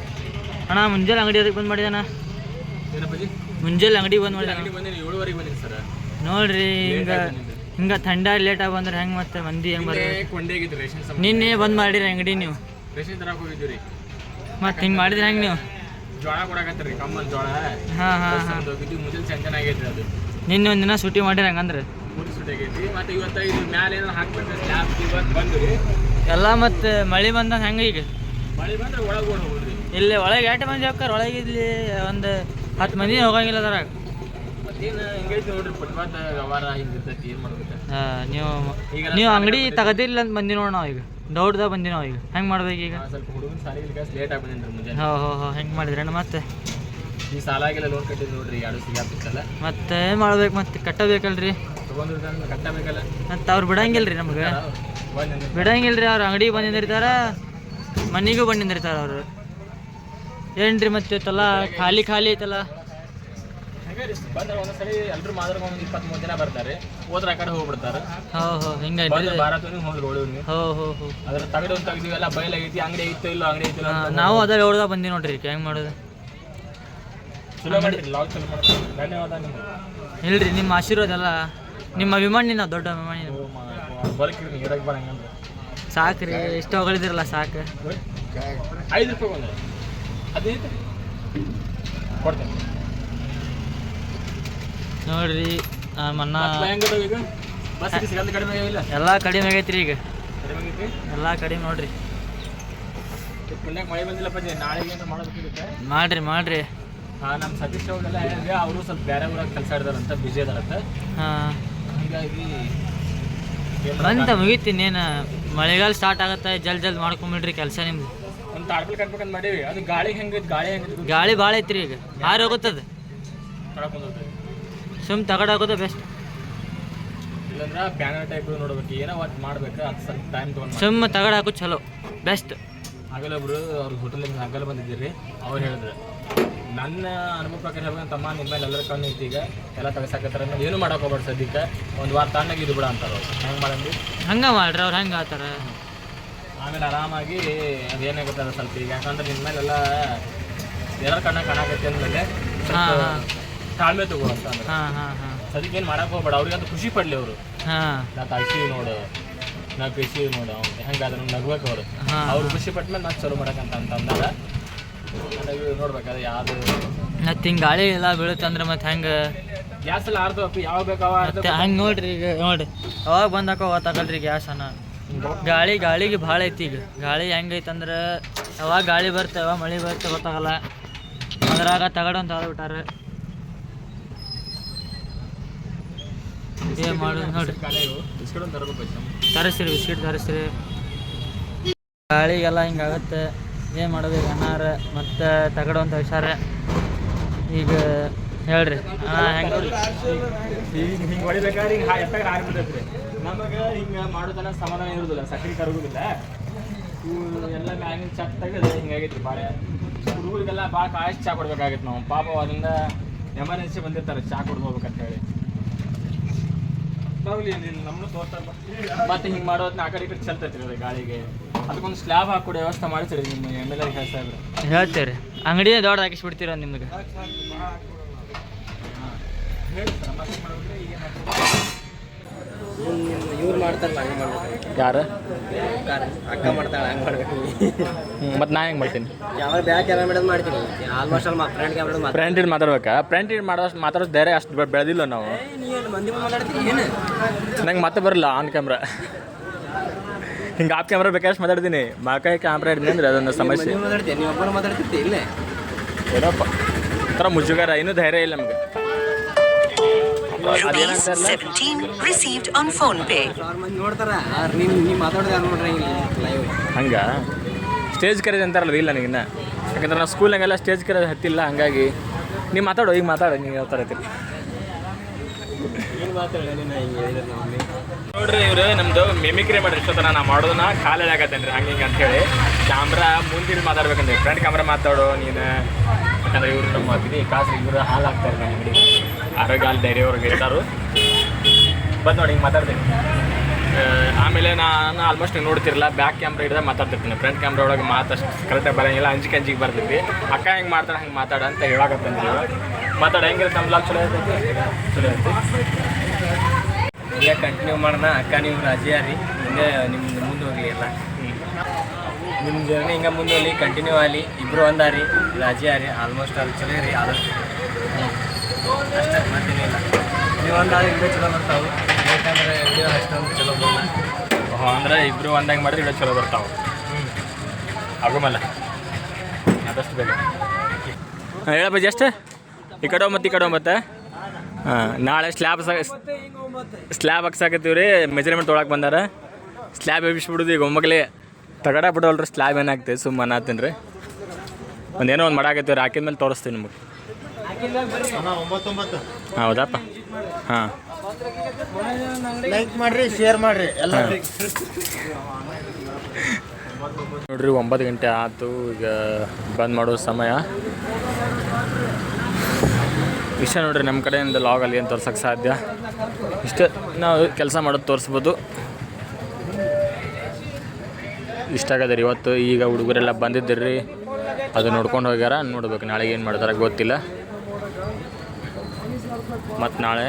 ಅಣ್ಣ ಮುಂಜಾನೆ ಅಂಗಡಿ ಎದಕ್ಕೆ ಬಂದ್ ಮಾಡಿದಾನ ಏನಪ್ಪಾಜಿ ಮುಂಜಾನೆ ಅಂಗಡಿ ಬಂದ್ ಮಾಡಿ ನೋಡ್ರಿ ಹಿಂಗ ಹಿಂಗ ಥಂಡ ಲೇಟಾಗಿ ಬಂದ್ರೆ ಹೆಂಗೆ ಮತ್ತೆ ಮಂದಿ ಹೆಂಗ್ ಬರ್ರಿ ನಿನ್ನೆ ಬಂದ್ ಮಾಡಿರಿ ಅಂಗಡಿ ನೀವು. ಮತ್ ಹಿಂಗ್ ಹೋಗಿದ್ದೀವಿ ಮತ್ತೆ ಹಿಂಗೆ ಮಾಡಿದ್ರೆ ಹೆಂಗೆ ನೀವು? ಜೋಳ ಕೊಡಕತ್ತೀರಿ ಕಮ್ಮಲ್ ಜೋಳ ಹಾಂ ಹಾಂ ಹಾಂ. ಹೋಗಿದ್ದು ಮುಂಜಾನೆ ಅದು. ನಿನ್ನೆ ಒಂದಿನ ಸೂಟಿ ಮಾಡಿರಿ ಹಂಗಂದ್ರೆ? ಎಲ್ಲ ಮತ್ತೆ ಮಳೆ ಬಂದ ಹೆಂಗೆ ಈಗ? ಇಲ್ಲಿ ಒಳಗೆ ಎಷ್ಟು ಮಂದಿ ಹೋಗ್ತಾರ? ಒಳಗೆ ಇಲ್ಲಿ ಒಂದು ಹತ್ತು ಮಂದಿ ಹೋಗಂಗಿಲ್ಲ ಅದ್ರಾಗ. ಹಾ, ನೀವು ನೀವು ಅಂಗಡಿ ತಗದಿಲ್ಲ ಅಂತ ಬಂದಿ ನೋಡಿ ನಾವು ಈಗ. ಡೌಟ್ದಾಗ ಬಂದಿ ನಾವು ಈಗ. ಹೆಂಗೆ ಮಾಡ್ಬೇಕು ಈಗ? ಸ್ವಲ್ಪ ಲೇಟ್ ಆಗಿ ಹೋ ಹೋ ಹೋ ಹೆಂಗೆ ಮಾಡಿದ್ರಣ್ಣ ಮತ್ತೆ? ಈ ಸಾಲಾಗೆಲ್ಲ ಲೋನ್ ಕಟ್ಟಿದ್ದು ನೋಡ್ರಿ ಎರಡು ಸಿಗಾಪಿತ್ತಲ್ಲ ಮತ್ತೆ ಏನು ಮಾಡ್ಬೇಕು ಮತ್ತೆ ಕಟ್ಟಬೇಕಲ್ರಿ? ತಗೊಂಡಿರ್ತಾನೆ ಕಟ್ಟಬೇಕಲ್ಲ. ಮತ್ತು ಅವ್ರು ಬಿಡಂಗಿಲ್ರಿ ನಮ್ಗೆ. ಬಂದು ಬಿಡಂಗಿಲ್ರಿ ಅವ್ರು ಅಂಗಡಿಗೆ ಬಂದಿರ್ತಾರ ಮನೆಗೂ ಬಂದಿರ್ತಾರ ಅವರು. ಏನ್ರಿ ಮತ್ತೆ ಇವತ್ತೆಲ್ಲ ಖಾಲಿ ಖಾಲಿ ಐತಲ್ಲ ನಾವು ರೀ ಬಂದ್ರೆ ಒಂದೊಂದ್ಸರಿ ಎಲ್ಲರೂ ಮಾದ್ರಾಗ ಒಂದು ಇಪ್ಪತ್ತ್ ಮೂರು ಜನ ಬರ್ತಾರೆ. ಹೋದ್ರ ಆ ಕಡೆ ಹೋಗ್ಬಿಡ್ತಾರೆ. ಹೋ ಹೋ ಹಿಂಗೈತಿ ಬಂದ್ರೆ ಬಾರತ್ವನಿಗೆ ಹೋದ್ರು ಓಡಿವ್ನಿ ಹೋ ಹೋ ಹೋ. ಅದ್ರ ತಗಡು ಒಂದು ತೆಗ್ದಿವೆಲ್ಲ ಬಯಲಾಗೈತಿ ಅಂಗಡಿ ಐತೋ ಇಲ್ಲೋ ಅಂಗಡಿ ಐತಿಲ್ಲ ನಾವು ಅದ ದೌಡ್ದಾಗ ಬಂದಿ ನೋಡ್ರಿ ಹೆಂಗೆ ಮಾಡೋದು? ಚಲೋ ಮಾಡ್ರಿ ಲಾಗ್ ಚಲೋ ಮಾಡ್ರಿ ಧನ್ಯವಾದ ನಿಮ್ಗೆ. ಇಲ್ರಿ ನಿಮ್ಮ ಆಶೀರ್ವಾದ ಅಲ್ಲ ನಿಮ್ಮ ಅಭಿಮಾನಿ ನಾವು ದೊಡ್ಡ ಅಭಿಮಾನಿ ನಾವು. ಬಲಕ್ರಿ ಇರಕ್ಕೆ ಬರಂಗಂದ್ರೆ ಸಾಕ್ರಿ ಎಷ್ಟು ಹೊಗಳಿದಿರಲ್ಲ ಸಾಕು. ಐದು ರೂಪಾಯಿ ಒಂದು. ಹದಿನೈದು ಕೊಡ್ತೇನೆ. ನೋಡ್ರಿ ಮನ್ನ ಮತ್ತೆ ಹೆಂಗದ ಈಗ? ಬಸ್ ಸಿಗಂತ ಕಡಿಮೆ ಆಗಿಲ್ಲ ಎಲ್ಲ ಕಡಿಮೆ ಆಗೈತ್ರಿ ಈಗ. ಕಡಿಮೆ ಆಗೈತಿ ಎಲ್ಲ ಕಡಿಮೆ ನೋಡ್ರಿ. ಪುಣ್ಯಕ್ಕೆ ಮಳೆ ಬಂದಿಲ್ಲಪ್ಪ ಜಿ. ನಾಳೆಗೆ ಏನಾರ ಮಾಡೋದಕ್ಕಿರುತ್ತೆ ಮಾಡ್ರಿ ಮಾಡ್ರಿ. ನಮ್ಮ ಸತೀಶ್ ಅವ್ರಿಗೆಲ್ಲ ಹೇಳಿದ್ರೆ ಅವರು ಸ್ವಲ್ಪ ಬೇರೆ ಊರಾಗ ಕೆಲಸ ಇಡ್ದಾರಂತ ಬಿಜಿ ಅದಾರಂತ ಹಾಂ. ಹೀಗಾಗಿ ಏನ್ ಬಂತ ಮುಗೀತೀನಿ ಏನು ಮಳೆಗಾಲ ಸ್ಟಾರ್ಟ್ ಆಗುತ್ತೆ ಜಲ್ ಜಲ್ ಮಾಡ್ಕೊಂಬಿಡ್ರಿ ಕೆಲಸ ನಿಮ್ದು. ಒಂದು ತಾಡ್ಪಲ್ ಕಟ್ಬೇಕಂತ ಮಾಡೀವಿ. ಅದು ಗಾಳಿ ಹೆಂಗೆ ಗಾಳಿ ಹೆಂಗೈತಿ ಗಾಳಿ ಭಾಳ ಐತ್ರಿ ಈಗ. ಹಾರಿ ಹೋಗುತ್ತದ? ತಳಕ್ ಬಂದೈತಿ ಸುಮ್ ತಗಡಾಕೋದು ಬೆಸ್ಟ್ ಇಲ್ಲಂದ್ರೆ ಬ್ಯಾನರ್ ಟೈಪ್ ನೋಡ್ಬೇಕು. ಏನೋ ಒಟ್ಟು ಮಾಡ್ಬೇಕು ಅದು ಸ್ವಲ್ಪ ಟೈಮ್ ತೊಗೊಂಡು ಸುಮ್ ತಗಡ ಹಾಕೋದು ಚಲೋ. ಬೆಸ್ಟ್ ಆಗಲ್ಲ ಒಬ್ರು ಅವ್ರ ಹೋಟೆಲಿಂದ ಆಗಲ್ಲ ಬಂದಿದ್ದೀರಿ. ಅವ್ರು ಹೇಳಿದ್ರು. ನನ್ನ ಅನುಭವ ಪ್ರಕಾರ ಹೇಳ್ಬೇಕು ತಮ್ಮ ನಿಮ್ಮ ಮೇಲೆ ಎಲ್ಲರ ಕಣ್ಣು ಈಗ. ಎಲ್ಲ ತಗಸಾಕತ್ತಾರ. ಏನು ಮಾಡಕ್ಕೆ ಹೋಗ್ಬೇಡ ಸದ್ಯಕ್ಕೆ. ಒಂದು ವಾರ ತಣ್ಣಗೆ ಇದು ಬಿಡ ಅಂತಾರ ಹೆಂಗೆ ಮಾಡಂದು? ಹಂಗ ಮಾಡ್ರಿ ಅವ್ರು ಹೆಂಗೆ ಆತಾರ? ಆಮೇಲೆ ಆರಾಮಾಗಿ ಅದು ಸ್ವಲ್ಪ ಈಗ. ಯಾಕಂದ್ರೆ ಮೇಲೆ ಎಲ್ಲ ಎಲ್ಲರ ಕಣ್ಣ ಕಾಣಕತ್ತೆ ಅಂದಮೇಲೆ. ತಾಳ್ಮೆ ತಗೋ ಅಂತ ಸದ್ಯಕ್ಕೆ ಹಾಂ ಹಾಂ ಹಾಂ. ಅದಕ್ಕೆ ಏನು ಮಾಡಕ್ಕೆ ಹೋಗ್ಬೇಡ. ಅವ್ರಿಗೆ ಅಂತ ಖುಷಿ ಪಡ್ಲಿ ಅವರು. ಹಾಂ. ನಾ ತಾಳ್ಸಿ ನೋಡು. ನಾ ಪೇಸಿವಿ ನೋಡು. ಹೆಂಗಾದ್ರೆ ನಗ್ಬೇಕು ಅವರು. ಅವ್ರು ಖುಷಿ ಪಟ್ಟ ಮೇಲೆ ನಾನು ಚಲೋ ಮಾಡಕ್ಕಂತ ಅಂತ ಯಾವುದು? ಮತ್ತೆ ಹಿಂಗೆ ಗಾಳಿ ಎಲ್ಲ ಬೀಳುತ್ತಂದ್ರೆ ಮತ್ತೆ ಹೆಂಗೆ? ಗ್ಯಾಸ್ ಎಲ್ಲ ಆರ್ದು ಯಾವಾಗ ಯಾವ ಬೇಕಾವ ಮತ್ತೆ ಹಂಗೆ ನೋಡ್ರಿ ಈಗ ನೋಡ್ರಿ. ಅವಾಗ ಬಂದಾಕ ಗೊತ್ತಾಗಲ್ರಿ ಗ್ಯಾಸ್ ಅನ್ನ. ಗಾಳಿ ಗಾಳಿಗೆ ಭಾಳ ಐತಿ ಈಗ. ಗಾಳಿ ಹೆಂಗೈತೆ ಅಂದ್ರೆ ಯಾವಾಗ ಗಾಳಿ ಬರುತ್ತೆ ಯಾವಾಗ ಮಳೆ ಬರುತ್ತೆ ಗೊತ್ತಾಗಲ್ಲ. ಅದ್ರಾಗ ತಗಡಂತ ಬಿಟ್ಟಾರ ಏನು ಮಾಡೋದು ನೋಡ್ರಿ. ತರಿಸ್ರಿ ಬಿಸ್ಕಿಟ್ ತರಿಸ್ರಿ. ಗಾಳಿಗೆಲ್ಲ ಹಿಂಗಾಗತ್ತೆ ಏನು ಮಾಡೋದು ಈಗ ಅಣ್ಣಾರ ಮತ್ತು ತಗಡು ಅಂತ ಹುಷಾರ ಈಗ ಹೇಳ್ರಿ. ಹಾಂ, ಹೆಂಗೆ ಈಗ ಹಿಂಗೆ ಹೊಡಿಬೇಕಾದ್ರೆ ಹಾರಿಬಿಡ್ತೈತ್ರಿ ನಮಗೆ ಹಿಂಗೆ ಮಾಡೋದನ್ನ ಸಮಾಧಾನ ಇರೋದಿಲ್ಲ, ಸಕ್ರೆ ಕರಗುದಿಲ್ಲ. ಇವು ಎಲ್ಲ ಮ್ಯಾಗಿನ ಚಕ್ ತೆಗೆದು ಹಿಂಗಾಗೈತಿ ಭಾಳ ಹುಡುಗರಿಗೆಲ್ಲ ಭಾಳ ಕಾಯಿಸಿ ಚಾ ಕೊಡ್ಬೇಕಾಗೈತೆ ನಾವು. ಪಾಪ ಅದರಿಂದ ಎಮರ್ಜೆನ್ಸಿ ಬಂದಿರ್ತಾರೆ, ಚಾ ಕೊಡ್ದು ಹೋಗ್ಬೇಕಂತ ಹೇಳಿ ಮತ್ತೆ ಹಿಂಗೆ ಮಾಡೋದನ್ನ ಆ ಕಡೆ ಈ ಕಡೆ ಚಲ್ತೈತ್ರಿ ಅದು ಗಾಳಿಗೆ. ಅದಕ್ಕೊಂದು ಸ್ಲ್ಯಾಬ್ ಹಾಕೋ ವ್ಯವಸ್ಥೆ ಮಾಡ್ತೀರಿ ನಿಮ್ಮ ಎಂ ಎಲ್ ಎ ಹೇಳ್ತೀರಿ ಅಂಗಡಿನೇ ದೊಡ್ಡ ಹಾಕಿಸ್ಬಿಡ್ತೀರ ನಿಮ್ಗೆ? ಇವ್ರು ಮಾಡ್ತಾರಲ್ಲ ಹಂಗೆ ಮಾಡ್ಬೇಕು. ಯಾರು? ಅಕ್ಕ ಮಾಡ್ತಾಳೆ ಹಂಗೆ ಮಾಡ್ಬೇಕು. ಮತ್ತು ನಾ ಹೆಂಗೆ ಮಾಡ್ತೀನಿ? ಯಾವಾಗ ಬ್ಯಾಕ್ ಕ್ಯಾಮ್ರಾ ಮಾಡೋದು ಮಾಡ್ತೀನಿ? ಆಲ್ಮೋಸ್ಟ್ ಅಲ್ಲಿ ಫ್ರೆಂಡ್ ಕ್ಯಾಮ್ರಾ ಮಾತ್ರ ಫ್ರೆಂಡ್ ಇಡ್ ಮಾತಾಡ್ಬೇಕಾ? ಫ್ರೆಂಡ್ ಇಡ್ ಮಾಡೋಷ್ಟು ಮಾತಾಡೋದು ಧೈರ್ಯ ಅಷ್ಟು ಬೆಳೆದಿಲ್ಲ ನಾವು. ನೀನು ಮಂದಿ ಮುಂದೆ ಮಾತಾಡ್ತೀನಿ ಏನು? ನಂಗೆ ಮತ್ತೆ ಬರಲ್ಲ ಆನ್ ಕ್ಯಾಮ್ರಾ ಹಿಂಗೆ ಆಫ್ ಕ್ಯಾಮ್ರಾ ಬೇಕಾದಷ್ಟು ಮಾತಾಡ್ತೀನಿ. ಮಾಕಾಯಿ ಕ್ಯಾಮ್ರಾ ಹಿಡಿದ್ನಿ ಅಂದ್ರೆ ಅದೊಂದು ಸಮಸ್ಯೆ. ಮಂದಿ ಮಾತಾಡ್ತೀನಿ ನೀವು ಒಬ್ಬರು ಮಾತಾಡ್ತಿರ್ತಿ ಇಲ್ಲೇ? ಏನಪ್ಪ? ಒಂಥರ ಮುಜುಗಾರ ಇನ್ನೂ ಧೈರ್ಯ ಇಲ್ಲ ನಮಗೆ. ಅದೇನಂತಾರಲ್ಲ 17 received on phone pay. ಸಾವಿರ ಮಂದಿ ನೋಡ್ತಾರ ನೀನು ನೀವು ಮಾತಾಡೋದು ಯಾರು ನೋಡ್ರಿ ಲೈವ್ ಹಂಗ? ಸ್ಟೇಜ್ ಕರೆಜ್ ಅಂತಾರಲ್ಲ ಇಲ್ಲ ನನಗಿನ್ನ ಯಾಕಂದ್ರೆ ನಾವು ಸ್ಕೂಲ್ನಾಗೆಲ್ಲ ಸ್ಟೇಜ್ ಕರೆಜ್ ಹತ್ತಿಲ್ಲ ಹಂಗಾಗಿ. ನೀವು ಮಾತಾಡು ಈಗ ಮಾತಾಡೋ ನೀವು ಯಾವ ಇರ್ತೀರಿ ಐತಿ ನೋಡ್ರಿ ಇವ್ರು ನಮ್ದು ಮಿಮಿಕ್ರಿ ಮಾಡ್ರಿ ಇಷ್ಟೊತ್ತನ ನಾ ಮಾಡೋದನ್ನ ಕಾಲೇಜ್ ಆಗತ್ತೇನ್ರಿ ಹಂಗೆ ಹಿಂಗೆ ಅಂತೇಳಿ ಕ್ಯಾಮ್ರಾ ಮುಂದಿನ ಮಾತಾಡ್ಬೇಕಂದ್ರೆ ಫ್ರಂಟ್ ಕ್ಯಾಮ್ರಾ ಮಾತಾಡೋ ನೀನು. ಯಾಕಂದ್ರೆ ಇವ್ರು ನಮ್ಮ ಕಾಸು ಇವರು ಹಾಲು ಹಾಕ್ತಾರೆ ನಮ್ಮ ಅಂಗಡಿ ಆರೋಗ್ಯ ಹಾಲು ಡೈರಿ ಅವ್ರಿಗೆ ಇರ್ತಾರು. ಬಂದು ನೋಡಿ ಹಿಂಗೆ ಮಾತಾಡ್ತೀನಿ. ಆಮೇಲೆ ನಾನು ಆಲ್ಮೋಸ್ಟ್ ಹಿಂಗೆ ನೋಡ್ತಿರಲ್ಲ ಬ್ಯಾಕ್ ಕ್ಯಾಮ್ರಾ ಹಿಡಿದ ಮಾತಾಡ್ತಿರ್ತೀನಿ. ಫ್ರಂಟ್ ಕ್ಯಾಮ್ರಾ ಒಳಗೆ ಮಾತಷ್ಟು ಕರೆಕ್ಟಾಗಿ ಬರೋಂಗಿಲ್ಲ ಅಂಜಿಕೆ ಅಂಜಿಕೆ ಬರ್ತಿದ್ವಿ. ಅಕ್ಕ ಹೆಂಗೆ ಮಾಡ್ತಾಳೆ ಹಂಗೆ ಮಾತಾಡ ಅಂತ ಹೇಳಕತ್ತಂತೀವಿ ಮಾತಾಡ ಹೆಂಗಿರುತ್ತೆ ನಮ್ಮ ಬ್ಲಾಗ್ ಚಲೋ ಇರ್ತೈತಿ? ಚಲೋ ಇರ್ತೈತಿ. ಇಲ್ಲೇ ಕಂಟಿನ್ಯೂ ಮಾಡೋಣ. ಅಕ್ಕ ನೀವು ರಾಜಿ ರೀ ಹಿಂಗೆ ನಿಮ್ದು ಮುಂದೆ ಹೋಗಲಿ ಎಲ್ಲ. ನಿಮ್ಮ ಜರ್ನಿ ಹಿಂಗೆ ಮುಂದೆ ಹೋಗಲಿ ಕಂಟಿನ್ಯೂ ಆಗಲಿ. ಇಬ್ಬರು ಒಂದಾರಿ ರಾಜಿ ರೀ ಆಲ್ಮೋಸ್ಟ್ ಅಲ್ಲಿ ಚಲೋ ರೀ ಆದಷ್ಟು ಅಷ್ಟೇ ಮತ್ತೇನಿಲ್ಲ ನೀವು ಒಂದಾದ್ರೆ ವಿಡಿಯೋ ಚಲೋ ಬರ್ತಾವೆ. ಯಾಕಂದ್ರೆ ವಿಡಿಯೋ ಅಷ್ಟೊಂದು ಚಲೋ ಬರಲ್ಲ ಓಹೋ, ಅಂದ್ರೆ ಇಬ್ರು ಒಂದಾಗಿ ಮಾಡಿದ್ರೆ ಇಡೋ ಚಲೋ ಬರ್ತಾವೆ. ಆಗುಮಲ್ಲ ಆದಷ್ಟು ಬೇಗ. ಹಾಂ ಹೇಳ ಬಜ್ಜಿ ಎಷ್ಟು ಈ ಕಡೆ ಮತ್ತೆ ಈ ಕಡೆ ಮತ್ತೆ. ಹಾಂ ನಾಳೆ ಸ್ಲ್ಯಾಬ್ ಸ್ಲ್ಯಾಬ್ ಹಾಕ್ಸಾಕತ್ತೀವಿ ರೀ ಮೆಜರ್ಮೆಂಟ್ ತೊಳಕ್ಕೆ ಬಂದಾರ. ಸ್ಲ್ಯಾಬ್ ಎಬ್ಬಿಸ್ಬಿಡುದು ಈಗ ಒಮ್ಮಗಲೇ ತಗಡ ಬಿಡೋಲ್ರಿ ಸ್ಲ್ಯಾಬ್ ಏನಾಗ್ತದೆ ಸುಮ್ಮನೆ ಅನ್ನತ್ತೀನಿ ರೀ ಒಂದೇನೋ ಒಂದು ಮಾಡಾಕತ್ತೀವಿ ರೀ ಹಾಕಿದ ಮೇಲೆ ತೋರಿಸ್ತೀನಿ ನಿಮಗೆ. ಹೌದಪ್ಪ. ಹಾಂ. ಲೈಕ್ ಮಾಡ್ರಿ ಶೇರ್ ಮಾಡ್ರಿ ಎಲ್ಲ. ನೋಡ್ರಿ ಒಂಬತ್ತು ಗಂಟೆ ಆಯ್ತು ಈಗ ಬಂದ್ ಮಾಡೋ ಸಮಯ. ಇಷ್ಟ ನೋಡ್ರಿ ನಮ್ಮ ಕಡೆಯಿಂದ ಅಲ್ಲಿ ಏನು ತೋರ್ಸೋಕ್ಕೆ ಸಾಧ್ಯ. ಇಷ್ಟೇ ನಾವು ಕೆಲಸ ಮಾಡೋದು ತೋರಿಸ್ಬೋದು. ಇಷ್ಟ ಆಗದೆ ರೀ ಇವತ್ತು ಈಗ ಹುಡುಗರೆಲ್ಲ ಬಂದಿದ್ದೀರಿ. ಅದು ನೋಡ್ಕೊಂಡು ಹೋಗ್ಯಾರ ನೋಡ್ಬೇಕು ನಾಳೆಗೆ ಏನು ಮಾಡ್ತಾರೆ ಗೊತ್ತಿಲ್ಲ. ಮತ್ತು ನಾಳೆ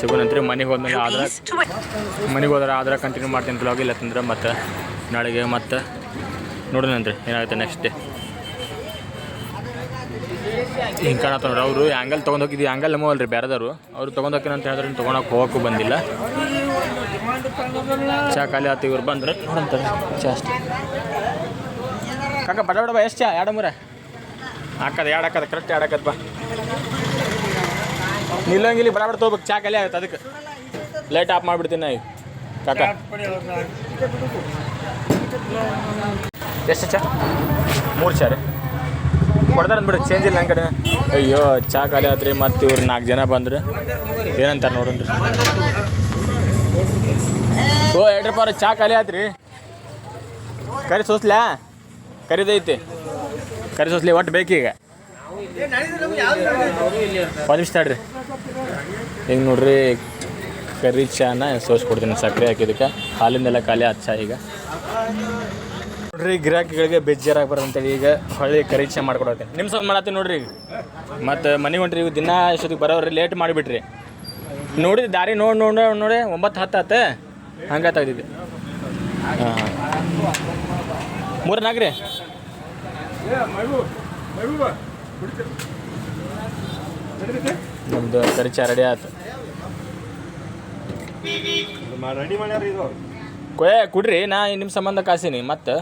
ಸಿಗೋಣಂತ್ರಿ ಮನೆಗೆ ಹೋದ್ಮೇಲೆ ಆದ್ರೆ rupees 20 ಮನೆಗೆ ಹೋದ್ರೆ ಆದ್ರೆ ಕಂಟಿನ್ಯೂ ಮಾಡ್ತೀನಿ ಬ್ಲಾಗ್ ಇಲ್ಲ ಅಂತಂದ್ರೆ ಮತ್ತು ನಾಳೆಗೆ ಮತ್ತು ನೋಡೋಣಂತ್ರಿ ಏನಾಗುತ್ತೆ ನೆಕ್ಸ್ಟ್ ಡೇ ಹಿಂಗೆ ಕಾಣತ್ತ ನೋಡ್ರಿ ಅವರು ಆ್ಯಂಗಲ್ ತೊಗೊಂಡು ಹೋಗಿದ್ದು ಆ್ಯಂಗಲ್ ನಮ್ಮ ಅಲ್ರಿ ಬೇರೆದವರು. ಅವ್ರು ತೊಗೊಂಡು ಹೋಗ್ತೀನಿ ಅಂತ ಹೇಳಿದ್ರೆ ತೊಗೊಳಕ್ಕೆ ಹೋಗೋಕ್ಕೂ ಬಂದಿಲ್ಲ. ಚಾ ಖಾಲಿ ಆತು ಇವ್ರು ಬಂದ್ರೆ. ನೋಡಂತಾರೆ ಚಾ ಅಷ್ಟೇ. ಕಾಕ ಬಡ ಬಡ ಬಾ ಎಷ್ಟು ಚಾ? ಎರಡು ಮೂರ? ಹಾಕದ ಎರಡು ಹಾಕದ ಕರೆಕ್ಟ್ ಎರಡು ಹಾಕದ ಬಾ. ನಿಲ್ಲಂಗಿಲ್ಲಿ ಬಡ ತೊಗೋಬೇಕು. ಚಾ ಖಾಲಿ ಆಗುತ್ತೆ, ಅದಕ್ಕೆ. ಲೈಟ್ ಆಫ್ ಮಾಡಿಬಿಡ್ತೀನಿ ನಾ ಈಗ ಕಾಕ. ಎಷ್ಟು ಚಾ? ಮೂರು ಚಾ ರೀ. ಕೊಡ್ತಾರೆ ಚೇಂಜ್ ಇಲ್ಲ ನನ್ನ ಕಡೆ. ಅಯ್ಯೋ, ಚಾ ಖಾಲಿ ಆತ್ರಿ, ಮತ್ತು ಇವ್ರು ನಾಲ್ಕು ಜನ ಬಂದ್ರೆ. ಏನಂತಾರೆ ನೋಡೋಣ ಓ ಎರಡು ರೂಪಾಯಿ ಚಾ ಖಾಲಿ ಆತ್ರಿ. ಕರಿ ಸೋಸ್ಲಾ? ಕರಿದೈತಿ. ಕರಿ ಸೋಸ್ಲಿ ಒಟ್ಟು ಬೇಕೀಗ. ಒಂದು ನಿಮಿಷ ತಡ್ರಿ. ಈಗ ನೋಡ್ರಿ, ಕರಿ ಚಾನ ಸೋಸ್ಕೊಡ್ತೀನಿ ಸಕ್ಕರೆ ಹಾಕಿದ್ದಕ್ಕೆ. ಹಾಲಿಂದೆಲ್ಲ ಖಾಲಿ ಹಚ್ಚ ಚಾ ಈಗ. ನೋಡ್ರಿ, ಗಿರಾಕಿಗಳಿಗೆ ಬರೋ ಅಂತೇಳಿ ಈಗ ಹೊಳ್ಳಿ ಕರೀಕ್ಷೆ ಮಾಡ್ಕೊಡತ್ತೀನಿ ನಿಮ್ಮ ಸ್ವಲ್ಪ ಮಾಡತ್ತೀನಿ ನೋಡ್ರಿ ಮತ್ತು ಮನೆಗೆ ಹೊಂಟ್ರಿ ಈಗ ದಿನ ಇಷ್ಟೊತ್ತಿಗೆ ಬರೋರಿ ಲೇಟ್ ಮಾಡಿಬಿಟ್ರಿ. ನೋಡಿ ದಾರಿ ನೋಡಿ ನೋಡಿ ನೋಡಿ ಒಂಬತ್ತು ಹತ್ತು ಹತ್ತೆ ಹಂಗೆ ತೆಗ್ದಿದ್ದೆ ಹಾಂ. ಮೂರು ನಾಲ್ಕು ರೀ. ನಮ್ಮದು ಕರಿಚ ರೆಡಿ ಆಯ್ತು ರೆಡಿ ಮಾಡ್ಯಾರ ಇದು ಕೊಯ್ ಕುಡ್ರಿ ನಾ ನಿಮ್ಮ ಸಂಬಂಧ ಕಾಸಿನಿ ಮತ್ತೆ?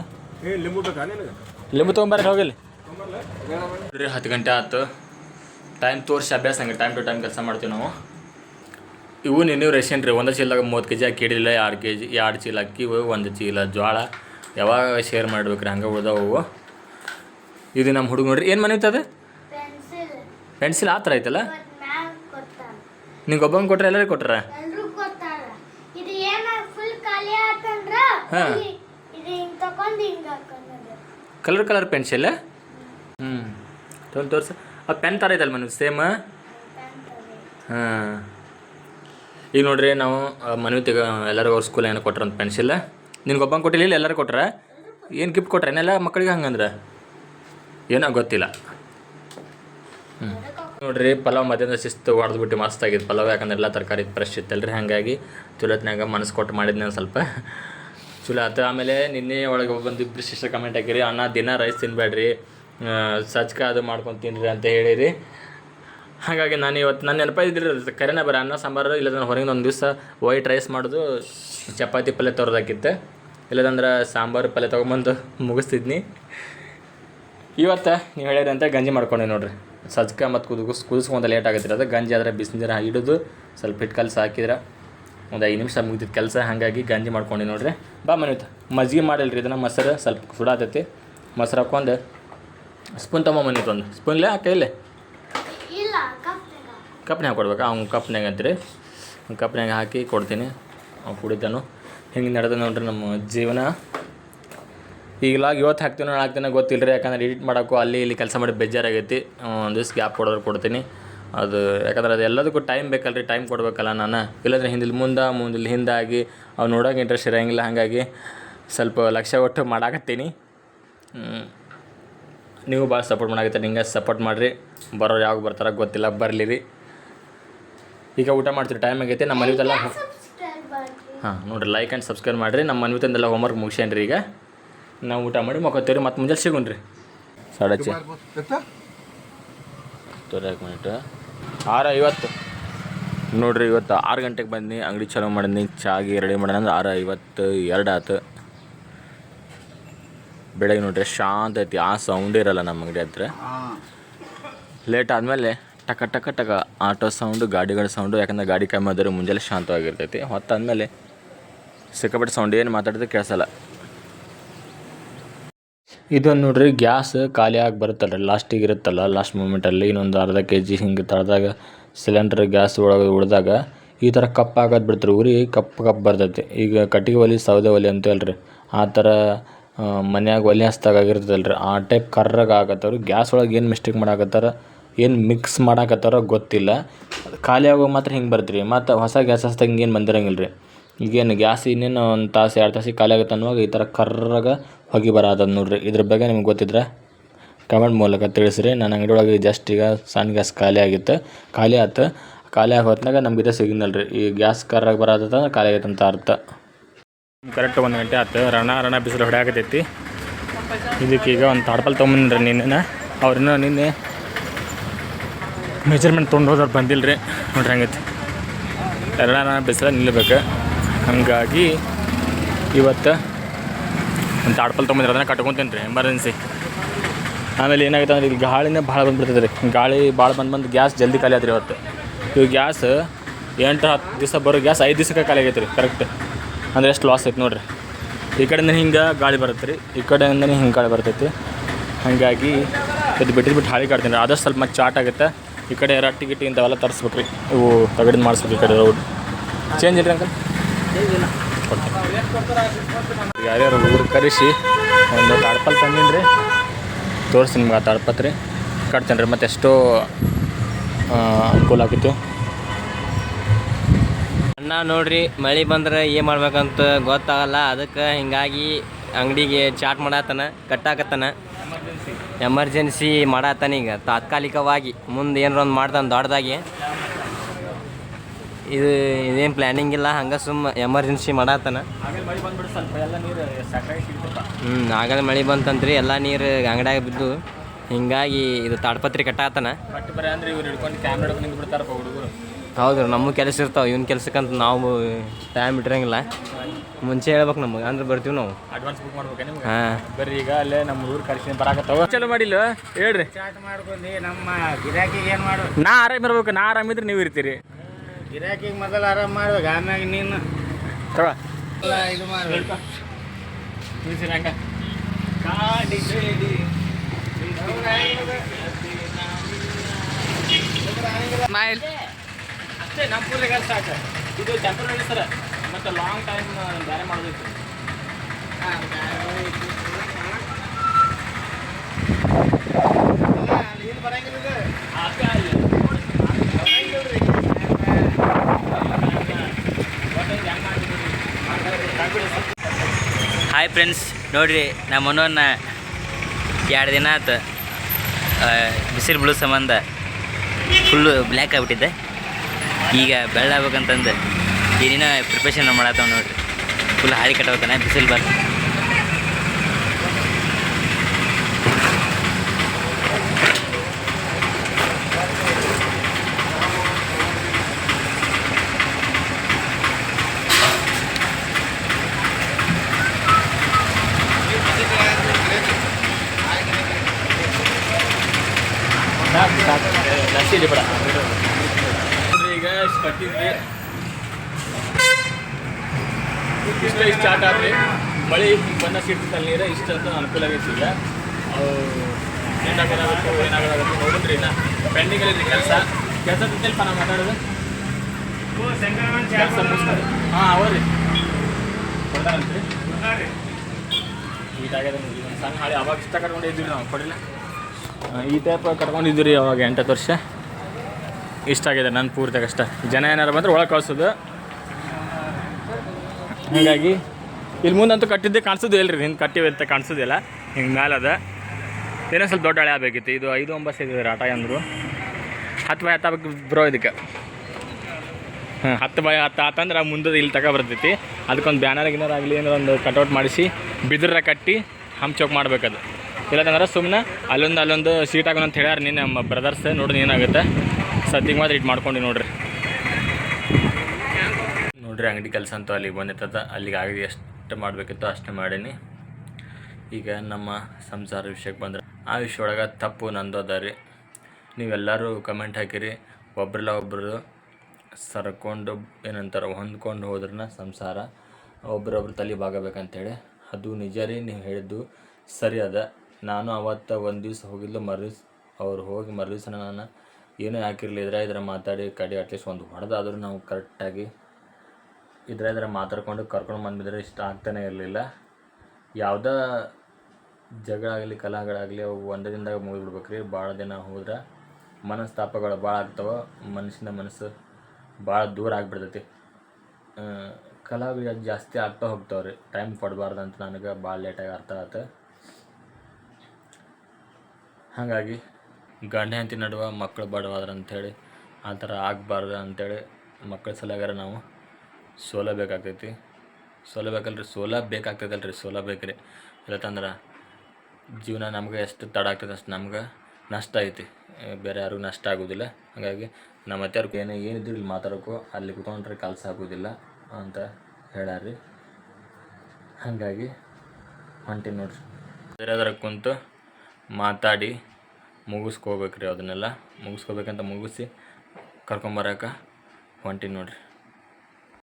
ಏ ಲಿಂಬು ಬೇಕಾ ನಿನಗೆ? ಲಿಂಬು ತೊಗೊಂಬರ್ರಿ ಹೋಗಿಲ್ಲ ರೀ ಹತ್ತು ಗಂಟೆ ಆಯ್ತು ಟೈಮ್ ತೋರಿಸಿ ಅಭ್ಯಾಸ ಹಂಗೆ ಟೈಮ್ ಟು ಟೈಮ್ ಕೆಲಸ ಮಾಡ್ತೀವಿ ನಾವು. ಇವು ನಿನ್ನೆ ರೇಷನ್ ರೀ ಒಂದು ಚೀಲ ಮೂವತ್ತು ಕೆ ಜಿ ಅಕ್ಕಿ ಇಡಿಲ್ಲ ಎರಡು ಕೆ ಜಿ ಎರಡು ಚೀಲ ಅಕ್ಕಿ ಇವು ಒಂದು ಚೀಲ ಜೋಳ ಯಾವಾಗ ಶೇರ್ ಮಾಡ್ಬೇಕ್ರಿ ಹಂಗೆ ಉಳ್ದಾವು ಇದು ನಮ್ಮ ಹುಡುಗ ನೋಡ್ರಿ ಏನು ಮನೆ ಅದು? ಪೆನ್ಸಿಲ್ ಪೆನ್ಸಿಲ್ ಆ ಥರ ಐತಲ್ಲ ನಿಂಗೆ ಒಬ್ಬಂಗೆ ಕೊಟ್ರೆ ಎಲ್ಲರಿಗೂ ಕೊಟ್ರ? ಕೊಡ್ತಾರ. ಇದು ಏನ ಫುಲ್ ಖಾಲಿ ಆತಂದ್ರ ಹಾ. ಇಲ್ಲಿ ಇದು ಹಿಂಗ್ ತಕೊಂಡ್ ಹಿಂಗ್ ಹಾಕೋದು. ಕಲರ್ ಕಲರ್ ಪೆನ್ಸಿಲ್ ಹ್ಞೂ ತೋರ್ಸ ತೋರ್ಸು. ಆ ಪೆನ್ ಥರ ಐತಲ್ಲ ಮನೆ ಸೇಮ್ ಹಾಂ ಈಗ ನೋಡ್ರಿ ನಾವು ಮನೆ ತೆಗ ಎಲ್ಲರೂ ಅವ್ರ ಸ್ಕೂಲ್ ಏನೋ ಕೊಟ್ರಂತ ಪೆನ್ಸಿಲ್ ನಿನ್ಗೆ ಒಬ್ಬಂಗೆ ಕೊಟ್ಟಿಲ್ಲ ಎಲ್ಲರೂ ಕೊಟ್ರ? ಏನು ಗಿಫ್ಟ್ ಕೊಟ್ರ? ಏನೆಲ್ಲ ಮಕ್ಕಳಿಗೆ ಹಂಗಂದ್ರೆ? ಏನೋ ಗೊತ್ತಿಲ್ಲ. ನೋಡ್ರಿ, ಪಲಾವ್ ಮಧ್ಯಾಹ್ನ ಶಿಸ್ತು ಮಸ್ತ್ ಆಗಿದೆ ಪಲಾವ್. ಯಾಕಂದ್ರೆ ಎಲ್ಲ ತರಕಾರಿ ಫ್ರೆಶ್ ಇತ್ತಲ್ರಿ, ಹಾಗಾಗಿ ಚುಲತ್ನಾಗ ಮನಸ್ಸು ಕೊಟ್ಟು ಮಾಡಿದ್ನ ಸ್ವಲ್ಪ. ಚಲೋ ಆಯ್ತು ಆಮೇಲೆ ನಿನ್ನೆ ಒಳಗೆ ಬಂದು ಇಬ್ಬರು ಶಿಷ್ಯ ಕಮೆಂಟ್ ಹಾಕಿರಿ ಅಣ್ಣ ದಿನ ರೈಸ್ ತಿನ್ಬೇಡ್ರಿ ಸಜ್ಕ ಅದು ಮಾಡ್ಕೊಂಡು ತಿನ್ನಿರಿ ಅಂತ ಹೇಳಿರಿ. ಹಾಗಾಗಿ ನಾನು ಇವತ್ತು ನಾನು ನೆನಪ ಕರೆನೇ ಬರ ಅನ್ನ, ಸಾಂಬಾರು, ಇಲ್ಲದಂದ್ರೆ ಹೊರಗಿನ ಒಂದು ದಿವಸ ವೈಟ್ ರೈಸ್ ಮಾಡೋದು, ಚಪಾತಿ ಪಲ್ಯ ತರೋದಾಕಿತ್ತು. ಇಲ್ಲದಂದ್ರೆ ಸಾಂಬಾರು ಪಲ್ಯ ತೊಗೊಂಬಂದು ಮುಗಿಸ್ತಿದ್ನಿ. ಇವತ್ತು ನೀವು ಹೇಳಿದಂತೆ ಗಂಜಿ ಮಾಡ್ಕೊಂಡೆ ನೋಡ್ರಿ. ಸಜ್ಕ ಮತ್ತು ಕುದಿಸ್ ಕುದಿಸ್ಕೊಂತ ಲೇಟ್ ಆಗತ್ತೆ ಅದು ಗಂಜಿ ಆದರೆ ಬಿಸಿನೀರು ಹಿಡಿದು ಸ್ವಲ್ಪ ಹಿಟ್ಟು ಕಲಸಿ ಹಾಕಿದ್ರೆ ಒಂದು ಐದು ನಿಮಿಷ ಮುಗಿದಿದ್ದು ಕೆಲಸ. ಹಾಗಾಗಿ ಗಂಜಿ ಮಾಡ್ಕೊಂಡೆ ನೋಡ್ರಿ. ಬಾ ಮನಿತ ಮಜ್ಜಿಗೆ ಮಾಡಿಲ್ರಿ ಇದನ್ನು. ಮೊಸರು ಸ್ವಲ್ಪ ಸುಡಾತೈತಿ ಮೊಸರು ಹಾಕೊಂಡು ಸ್ಪೂನ್ ತಗೊಂಬ ಮನಿತ್ತು ಒಂದು. ಸ್ಪೂನ್ಲೇ ಕೈಲೇ ಇಲ್ಲ. ಕಪ್ನಾಗ ಕಪ್ನ್ಯಾಗ ಕೊಡ್ಬೇಕಾ? ಅವ್ನು ಕಪ್ನ್ಯಾಗ ಅಂತ್ರಿ. ಕಪ್ನ್ಯಾಗ ಹಾಕಿ ಕೊಡ್ತೀನಿ. ಅವ್ನು ಕುಡಿತಾನು. ಹಿಂಗೆ ನಡೆದ ನೋಡ್ರಿ ನಮ್ಮ ಜೀವನ. ಈಗಲಾಗ ಇವತ್ತು ಹಾಕ್ತೀನೋ ನಾಳೆ ಹಾಕ್ತೀನೋ ಗೊತ್ತಿಲ್ಲ ರೀ ಯಾಕಂದ್ರೆ ಎಡಿಟ್ ಮಾಡೋಕ್ಕೂ ಅಲ್ಲಿ ಇಲ್ಲಿ ಕೆಲಸ ಮಾಡಿ ಬೇಜಾರಾಗೈತಿ. ಒಂದು ದಿವ್ಸ ಗ್ಯಾಪ್ ಕೊಡೋರು ಕೊಡ್ತೀನಿ. ಅದು ಯಾಕಂದ್ರೆ ಅದು ಎಲ್ಲದಕ್ಕೂ ಟೈಮ್ ಬೇಕಲ್ರಿ ಟೈಮ್ ಕೊಡಬೇಕಲ್ಲ ನಾನು. ಇಲ್ಲಾಂದ್ರೆ ಹಿಂದಿಲ್ ಮುಂದೆ ಮುಂದಿಲ್ ಹಿಂದಾಗಿ ಅವು ನೋಡೋಕೆ ಇಂಟ್ರೆಸ್ಟ್ ಇರೋಂಗಿಲ್ಲ ಹಾಗಾಗಿ ಸ್ವಲ್ಪ ಲಕ್ಷ್ಯ ಒಟ್ಟು ಮಾಡಾಕತ್ತೀನಿ. ನೀವು ಭಾಳ ಸಪೋರ್ಟ್ ಮಾಡಾಕತ್ತೀರಿ ಹಿಂಗೆ ಸಪೋರ್ಟ್ ಮಾಡಿರಿ. ಬರೋರು ಯಾವಾಗ ಬರ್ತಾರ ಗೊತ್ತಿಲ್ಲ ಬರಲಿ ರೀ ಈಗ ಊಟ ಮಾಡ್ತೀರಿ ಟೈಮ್ ಆಗೈತೆ ನಮ್ಮ ಮನೆಯಲ್ಲ ಹಾಂ ನೋಡಿರಿ ಲೈಕ್ ಆ್ಯಂಡ್ ಸಬ್ಸ್ಕ್ರೈಬ್ ಮಾಡಿರಿ. ನಮ್ಮ ಮನೆಯದೆಲ್ಲ ಹೋಮ್ವರ್ಕ್ ಮುಗಿಸೇನ್ರಿ ಈಗ. ನಾವು ಊಟ ಮಾಡಿ ಮಕ್ಕೋತೀವಿ ಮತ್ತೆ ಮುಂಜಾನೆ ಸಿಗೋಣ್ರಿ. ಸಾಡಚ್ಚಿ. ತೊರ್ಯಾಕೆ ಮಿನಿಟ್ ಆರು ಐವತ್ತು ನೋಡ್ರಿ ಇವತ್ತು ಆರು ಗಂಟೆಗೆ ಬಂದು ಅಂಗಡಿ ಚಾಲು ಮಾಡಿದ್ನಿ ಚಾಗಿ ರೆಡಿ ಮಾಡೋಣ ಅಂದ್ರೆ ಆರು ಐವತ್ತು ಎರಡು ಆತು. ಬೆಳಗ್ಗೆ ನೋಡ್ರಿ ಶಾಂತ ಐತಿ ಆ ಸೌಂಡ್ ಇರಲ್ಲ ನಮ್ಮ ಅಂಗಡಿ ಹತ್ರ. ಲೇಟ್ ಆದಮೇಲೆ ಟಕ ಟಕ ಟಕ ಆಟೋ ಸೌಂಡು ಗಾಡಿಗಳ ಸೌಂಡು ಯಾಕಂದ್ರೆ ಗಾಡಿ ಕಮ್ಮಿ ಆದರೆ ಮುಂಜಾನೆ ಶಾಂತವಾಗಿರ್ತೈತಿ. ಹೊತ್ತಾದ್ಮೇಲೆ ಸಿಕ್ಕಾಪಟ್ಟೆ ಸೌಂಡ್ ಏನು ಮಾತಾಡಿದ್ರೆ ಕೇಳಿಸಲ್ಲ. ಇದೊಂದು ನೋಡ್ರಿ, ಗ್ಯಾಸ್ ಖಾಲಿ ಆಗಿ ಬರುತ್ತಲ್ಲ ಲಾಸ್ಟಿಗೆ ಇರುತ್ತಲ್ಲ ಲಾಸ್ಟ್ ಮೂಮೆಂಟಲ್ಲಿ ಇನ್ನೊಂದು ಅರ್ಧ ಕೆ ಜಿ ಹಿಂಗೆ ತಳ್ದಾಗ ಸಿಲಿಂಡ್ರ್ ಗ್ಯಾಸ್ ಒಳಗೆ ಉಳಿದಾಗ, ಈ ಥರ ಕಪ್ ಆಗೋದು ಬಿಡ್ತಾರೆ. ಉರಿ ಕಪ್ ಕಪ್ ಬರ್ತೈತಿ. ಈಗ ಕಟ್ಟಿಗೆ ಒಲೆ, ಸೌದೆ ಒಲಿ ಅಂತೇಳ್ರಿ ಆ ಥರ ಮನ್ಯಾಗ ಒಲೆ ಹಚ್ದಾಗ ಆಗಿರ್ತದಲ್ರಿ. ಆ ಟೈಪ್ ಕರ್ರಗೆ ಆಗತ್ತವ್ರು. ಗ್ಯಾಸ್ ಒಳಗೆ ಏನು ಮಿಸ್ಟೇಕ್ ಮಾಡಾಕತ್ತಾರ, ಏನು ಮಿಕ್ಸ್ ಮಾಡಾಕತ್ತಾರೋ ಗೊತ್ತಿಲ್ಲ. ಖಾಲಿ ಆಗೋ ಮಾತ್ರ ಹಿಂಗೆ ಬರ್ತೀರಿ ಮತ್ತು ಹೊಸ ಗ್ಯಾಸ್ ಹಚ್ದಾಗ ಹಿಂಗೇನು ಬಂದಿರಂಗಿಲ್ಲ ರೀ ಈಗೇನು ಗ್ಯಾಸ್ ಇನ್ನೇನು ಒಂದು ತಾಸು, ಎರಡು ತಾಸಿಗೆ ಖಾಲಿ ಆಗುತ್ತೆ ಅನ್ನುವಾಗ ಈ ಥರ ಕರ್ರಾಗ ಹೊಗೆ ಬರತ್ತದ ನೋಡ್ರಿ. ಇದ್ರ ಬಗ್ಗೆ ನಿಮ್ಗೆ ಗೊತ್ತಿದ್ರೆ ಕಮೆಂಟ್ ಮೂಲಕ ತಿಳಿಸ್ರಿ. ನನ್ನ ಅಂಗಡಿ ಒಳಗೆ ಜಸ್ಟ್ ಈಗ ಸಣ್ಣ ಗ್ಯಾಸ್ ಖಾಲಿ ಆಗಿತ್ತು. ಖಾಲಿ ಆಯ್ತು ಖಾಲಿ ಆಗಿ ಹೊತ್ನಾಗ ನಮ್ಗೆ ಇದೇ ಸಿಗ್ನಲ್ ರೀ ಈ ಗ್ಯಾಸ್ ಕರ್ರಾಗಿ ಬರತ್ತದ ಖಾಲಿ ಆಗೈತೆ ಅಂತ ಅರ್ಥ. ಕರೆಕ್ಟ್ ಒಂದು ಗಂಟೆ ಆಯ್ತು ರಣ ರಣ ಬಿಸಿಲು ಹೊಡೆಯಾಕತೈತಿ ಇದಕ್ಕೆ ಈಗ ಒಂದು ತಾಡ್ಪಲ್ ತೊಗೊಂಬಂದ್ರಿ ನಿನ್ನೆ ಅವ್ರನ್ನ ನಿನ್ನೆ ಮೆಜರ್ಮೆಂಟ್ ತೊಗೊಂಡು ಹೋದ್ರೆ ಬಂದಿಲ್ಲ ರೀ ನೋಡ್ರಿ ಹಂಗೈತಿ. ರಣ ಬಿಸಿಲ ನಿಲ್ಲಬೇಕು ಹಾಗಾಗಿ ಇವತ್ತು ಒಂದು ತಾಡ್ಪಲ್ ತೊಗೊಂಬಂದ್ರೆ, ಅದನ್ನು ಕಟ್ಕೊತೀನಿ ರೀ ಎಮರ್ಜೆನ್ಸಿ ಆಮೇಲೆ ಏನಾಗುತ್ತೆ ಅಂದ್ರೆ ಇಲ್ಲಿ ಗಾಳಿನೇ ಭಾಳ ಬಂದ್ಬಿಡ್ತದೆ ರೀ. ಗಾಳಿ ಭಾಳ ಬಂದು ಬಂದು ಗ್ಯಾಸ್ ಜಲ್ದಿ ಖಾಲಿ ಆದ್ರಿ ಇವತ್ತು. ಇವು ಗ್ಯಾಸ್ ಎಂಟು ಹತ್ತು ದಿವಸ ಬರೋ ಗ್ಯಾಸ್ ಐದು ದಿವಸಕ್ಕೆ ಖಾಲಿ ಆಗೈತೆ ರೀ ಕರೆಕ್ಟ್ ಅಂದರೆ ಎಷ್ಟು ಲಾಸ್ ಐತೆ ನೋಡ್ರಿ. ಈ ಕಡೆಯಿಂದ ಹಿಂಗೆ ಗಾಳಿ ಬರುತ್ತೆ ರೀ, ಈ ಕಡೆಯಿಂದನೇ ಹಿಂಗೆ ಗಾಳಿ ಬರ್ತೈತಿ. ಹಾಗಾಗಿ ಇದು ಬಿಟ್ಟು ಬಿಟ್ಟು ಹಾಳಿ ಕಾಡ್ತೀನಿ ರೀ. ಆದಷ್ಟು ಸ್ವಲ್ಪ ಮತ್ತೆ ಚಾಟ್ ಆಗುತ್ತೆ. ಈ ಕಡೆ ರಟ್ಟಿ ಗಿಟ್ಟಿ ಇಂಥವೆಲ್ಲ ತರಿಸ್ಬೇಕು ರೀ ಇವು ತಗಡಿನ ಮಾಡಿಸ್ಬೇಕು ಈ ಕಡೆ ರೋಡ್ ಚೇಂಜ್ ಇಲ್ರಿ ಅಂಕಲ್? ಯಾರ್ಯಾರು ಊರು ಕರೆಸಿ, ಒಂದು ತಾಡ್ಪಲ್ ರೀ. ತೋರಿಸಿ ನಿಮ್ಗೆ ಆ ತಾಡ್ಪತ್ ರೀ ಕಟ್ತೇನೆ ರೀ, ಮತ್ತು ಎಷ್ಟೋ ಅನುಕೂಲ ಆಗಿತ್ತು. ಅಣ್ಣ ನೋಡ್ರಿ, ಮಳೆ ಬಂದ್ರೆ ಏನು ಮಾಡ್ಬೇಕಂತ ಗೊತ್ತಾಗಲ್ಲ. ಅದಕ್ಕೆ ಹಿಂಗಾಗಿ ಅಂಗಡಿಗೆ ಚಾಟ್ ಮಾಡಾತನ, ಕಟ್ಟಾಕತ್ತಾನ. ಎಮರ್ಜೆನ್ಸಿ ಮಾಡತ್ತಾನ ಈಗ, ತಾತ್ಕಾಲಿಕವಾಗಿ. ಮುಂದೆ ಏನಾರ ಒಂದು ಮಾಡ್ತಾನೆ ದೊಡ್ಡದಾಗಿ. ಇದು ಇದೇನು ಪ್ಲ್ಯಾನಿಂಗ್ ಇಲ್ಲ, ಹಂಗೆ ಸುಮ್ಮ ಎಮರ್ಜೆನ್ಸಿ ಮಾಡತ್ತಾನ ಹ್ಞೂ ಆಗಲೇ ಮಳೆ ಬಂತಂತ್ರಿ, ಎಲ್ಲ ನೀರು ಅಂಗಡಿಯಾಗ ಬಿದ್ದು, ಹಿಂಗಾಗಿ ಇದು ತಾಡ್ಪತ್ರಿ ಕಟ್ಟಾತನ. ಹೌದು ನಮ್ಮ ಕೆಲಸ ಇರ್ತಾವೆ, ಇವನ್ ಕೆಲ್ಸಕ್ಕಂತ ನಾವು ಟೈಮ್ ಇಟ್ಟಿರಂಗಿಲ್ಲ ಮುಂಚೆ ಹೇಳ್ಬೇಕು ನಮಗೆ, ಅಂದ್ರೆ ಬರ್ತೀವಿ ನಾವು. ಅಡ್ವಾನ್ಸ್ ಬುಕ್ ಮಾಡ್ಬೇಕಾ ಹಾಂ. ಬರ್ರಿ ಈಗ ಅಲ್ಲೇ ನಮ್ಮ ಊರು ಕರ್ಸಿ ಬರಾಕತ್ತಾವ ಚಲೋ ಮಾಡಿಲ್ಲ ಹೇಳ್ರಿ ಸ್ಟಾರ್ಟ್ ಮಾಡ್ಕೊಂಡು ನಮ್ಮ ಗಿರಾಕಿಗೆ ಏನು ಮಾಡು ನಾ ಆರಾಮ ಇರ್ಬೇಕು, ನಾ ಆರಾಮಿದ್ರೆ ನೀವು ಇರ್ತೀರಿ. ಗಿರಾಕಿಗೆ ಮೊದಲು ಆರಾಮ್ ಮಾಡ್ಬೇಕು ಆಮ್ಯಾಗ ನೀನು. ತಗೋ. ಇದು ಮಾಡ್ಬೇಕು. ತಿಳಿಸಿರಿ ಹಂಗ ಸ್ಮೈಲ್. ಅಷ್ಟೇ ನಮ್ಮ ಕೆಲಸ ಸಾಕು. ಇದು ಟೆಂಪ್ರರಿ ಸರ್ ಮತ್ತೆ ಲಾಂಗ್ ಟೈಮ್ ಬೇರೆ ಮಾಡೋದೈತಿ ಅಷ್ಟೇ ಅಲ್ಲಿ. ಹಾಯ್ ಫ್ರೆಂಡ್ಸ್ ನೋಡ್ರಿ ನಮ್ಮ ಮನೋನ್ನ ಎರಡು ದಿನ ಆತು ಬಿಸಿಲು ಬಿಳು ಸಂಬಂಧ ಫುಲ್ಲು ಬ್ಲ್ಯಾಕ್ ಆಗಿಬಿಟ್ಟಿದ್ದೆ ಈಗ ಬೆಳ್ಳಾಗಬೇಕಂತಂದು ಏನೇನೋ ಪ್ರಿಪ್ರೇಷನ್ ಮಾಡತ್ತವ ನೋಡ್ರಿ. ಫುಲ್ ಹಾಳಿ ಕಟ್ಟಬೇಕಾನೆ ಬಿಸಿಲು ಬರ್ ಸಾಕು ಸಾಕು ಜಾಸ್ತಿ ಇದೆ ಬೇಡ. ಈಗ ಇಷ್ಟು ಇಷ್ಟ ಇಷ್ಟು ಸ್ಟಾರ್ಟ್ ಆದ್ರಿ ಮಳೆ ಬಣ್ಣ ಸಿಡ್ತಲ್ಲ ನೀರು ಇಷ್ಟಂತ ಅನುಕೂಲ ಆಗೈತಿ ಈಗ ಅವು ಏನಾಗೋದಾಗುತ್ತೆ ಏನಾಗೋದಾಗುತ್ತೆ ನೋಡಿದ್ರಿ ಪೆಂಡಿಂಗ್ ಕೆಲಸ. ಕೆಲಸ ಬಿದ್ದಲ್ಪ ಪನ ಮಾತಾಡೋದು. ಕೆಲಸ ಮುಗಿಸ್ತಾರೆ ಹಾಂ ಅವರಿ. ಕೊಡ್ತಾರಂತ್ರಿ ಈಟಾಗ್ಯದ ನೋಡಿ ಒಂದು ಸಣ್ಣ ಹಾಳೆ. ಅವಾಗ ಇಷ್ಟ ಕಟ್ಕೊಂಡಿದ್ದೀವಿ ನಾವು. ಕೊಡಿಲ್ಲ ಈ ಟೈಪ್ ಕಟ್ಕೊಂಡಿದ್ದೀವಿ ರೀ ಅವಾಗ ಎಂಟತ್ತು ವರ್ಷ. ಇಷ್ಟ ಆಗಿದೆ ನನ್ನ ಪೂರ್ತಿ ಕಷ್ಟ ಜನ ಏನಾರು ಬಂದ್ರೆ ಒಳಗೆ ಕಳ್ಸೋದು. ಹಾಗಾಗಿ ಇಲ್ಲಿ ಮುಂದಂತೂ ಕಟ್ಟಿದ್ದೆ ಕಾಣಿಸೋದು ಇಲ್ಲ ರೀ ಹಿಂದೆ ಕಟ್ಟಿವೆ ಅಂತ ಕಾಣಿಸೋದಿಲ್ಲ ಹಿಂಗೆ ಮೇಲೆ ಅದ ಏನೋ ಸ್ವಲ್ಪ ದೊಡ್ಡ ಹಳೆ ಆಗಬೇಕಿತ್ತು, ಇದು ಐದು ಒಂಬತ್ತು ಇದೆ ಆಟ ಅಂದರು. ಹತ್ತು ಬಾಯಿ ಹತ್ತಾಗಬೇಕು ಬ್ರೋ ಇದಕ್ಕೆ. ಹಾಂ ಹತ್ತು ಬಾಯಿ ಹತ್ತು ಆತಂದ್ರೆ ಮುಂದೆ ಇಲ್ಲಿ ತಗೋ ಬರ್ತೈತಿ. ಅದಕ್ಕೊಂದು ಬ್ಯಾನರ್ ಗಿನರ್ ಆಗಲಿ ಏನಾರ ಒಂದು ಕಟೌಟ್ ಮಾಡಿಸಿ ಬಿದಿರ ಕಟ್ಟಿ ಹಂಚೋಕ್ ಮಾಡ್ಬೇಕದು. ಇಲ್ಲದಂದ್ರೆ ಸುಮ್ಮನೆ ಅಲ್ಲೊಂದು ಅಲ್ಲೊಂದು ಸೀಟ್ ಆಗೋಣ ಅಂತ ಹೇಳ್ಯಾರ ನೀನು ಬ್ರದರ್ಸ್ ನೋಡಿ ಏನಾಗುತ್ತೆ. ಸದ್ಯಕ್ಕೆ ಮಾತ್ರ ಇಟ್ಟು ಮಾಡ್ಕೊಂಡು ನೋಡ್ರಿ. ನೋಡ್ರಿ, ಅಂಗಡಿ ಕೆಲಸ ಅಂತೂ ಅಲ್ಲಿಗೆ ಬಂದಿರ್ತದ. ಅಲ್ಲಿಗೆ ಆಗಿ ಎಷ್ಟು ಮಾಡಬೇಕಿತ್ತು ಅಷ್ಟು ಮಾಡೀನಿ. ಈಗ ನಮ್ಮ ಸಂಸಾರ ವಿಷಯಕ್ಕೆ ಬಂದ್ರೆ ಆ ವಿಷಯ ಒಳಗೆ ತಪ್ಪು ನಂದು ಅದ ರೀ. ನೀವೆಲ್ಲರೂ ಕಮೆಂಟ್ ಹಾಕಿರಿ. ಒಬ್ರಲ್ಲ ಒಬ್ಬರು ಸರ್ಕೊಂಡು ಏನಂತಾರೆ ಹೊಂದ್ಕೊಂಡು ಹೋದ್ರನ್ನ ಸಂಸಾರ ಒಬ್ರೊಬ್ರು ತಲೆ ಬಾಗಬೇಕಂತೇಳಿ. ಅದು ನಿಜ ರೀ, ನೀವು ಹೇಳಿದ್ದು ಸರಿ ಅದ. ನಾನು ಅವತ್ತು ಒಂದು ದಿವ್ಸ ಹೋಗಿದ್ದು ಮರು ಅವ್ರು ಹೋಗಿ ಮರುದಿವ್ಸ ನಾನು ಏನೂ ಹಾಕಿರಲಿ ಇದ್ರೆ ಇದ್ರೆ ಮಾತಾಡಿ ಕಡಿ ಅಟ್ಲೀಸ್ಟ್ ಒಂದು ಹೊಡೆದಾದರೂ ನಾವು ಕರೆಕ್ಟಾಗಿ ಇದ್ರೆ ಇದ್ರೆ ಮಾತಾಡ್ಕೊಂಡು ಕರ್ಕೊಂಡು ಬಂದಿದ್ರೆ ಇಷ್ಟ ಆಗ್ತಾನೆ ಇರಲಿಲ್ಲ. ಯಾವುದೇ ಜಗಳ ಆಗಲಿ ಕಲಹಗಳಾಗಲಿ ಅವು ಒಂದೇ ದಿನದಾಗ ಮುಗಿದ್ಬಿಡ್ಬೇಕು ರೀ ಭಾಳ ದಿನ ಹೋದ್ರೆ ಮನಸ್ತಾಪಗಳು ಭಾಳ ಆಗ್ತಾವೆ ಮನುಷ್ಯನ ಮನಸ್ಸು ಭಾಳ ದೂರ ಆಗಿಬಿಡ್ತೈತಿ. ಕಲಾವಿದ ಜಾಸ್ತಿ ಆಗ್ತಾ ಹೋಗ್ತಾವೆ ರೀ ಟೈಮ್ ಕೊಡಬಾರ್ದು ಅಂತ ನನಗೆ ಭಾಳ ಲೇಟಾಗಿ ಅರ್ಥ ಆಯ್ತು ಹಾಗಾಗಿ ಗಂಡ ಹೆಂಡತಿ ನಡುವೆ ಮಕ್ಕಳು ಬಡವಾದ್ರೆ ಅಂಥೇಳಿ, ಆ ಥರ ಆಗಬಾರ್ದು ಅಂಥೇಳಿ ಮಕ್ಕಳ ಸಲಗಾರ ನಾವು ಸೋಲಬೇಕಾಗ್ತೈತಿ ಸೋಲಬೇಕಲ್ರಿ ಸೋಲ ಬೇಕಾಗ್ತೈತಲ್ರಿ, ಸೋಲ ಬೇಕ್ರಿ. ಇಲ್ಲತಂದ್ರೆ ಜೀವನ ನಮ್ಗೆ ಎಷ್ಟು ತಡ ಆಗ್ತದೆ ಅಷ್ಟು ನಮ್ಗೆ ನಷ್ಟ ಐತಿ. ಬೇರೆ ಯಾರಿಗೂ ನಷ್ಟ ಆಗೋದಿಲ್ಲ. ಹಾಗಾಗಿ ನಮ್ಮ ಅತ್ತೆಯವ್ರಿಗೆ ಏನೇ ಏನಿದ್ರು ಇಲ್ಲಿ ಅಲ್ಲಿ ಕುತ್ಕೊಂಡ್ರೆ ಕೆಲಸ ಆಗೋದಿಲ್ಲ ಅಂತ ಹೇಳ್ಯಾರ್ರಿ. ಹಾಗಾಗಿ ಹೊಂಟಿ ನೋಡ್ರಿ. ಬೇರೆದ್ರ ಕುಂತು ಮಾತಾಡಿ ಮುಗಿಸ್ಕೋಬೇಕ್ರಿ ಅದನ್ನೆಲ್ಲ ಮುಗಿಸ್ಕೋಬೇಕಂತ ಮುಗಿಸಿ ಕರ್ಕೊಂಬರಕ್ಕೆ ಹೊಂಟೀನಿ ನೋಡ್ರಿ.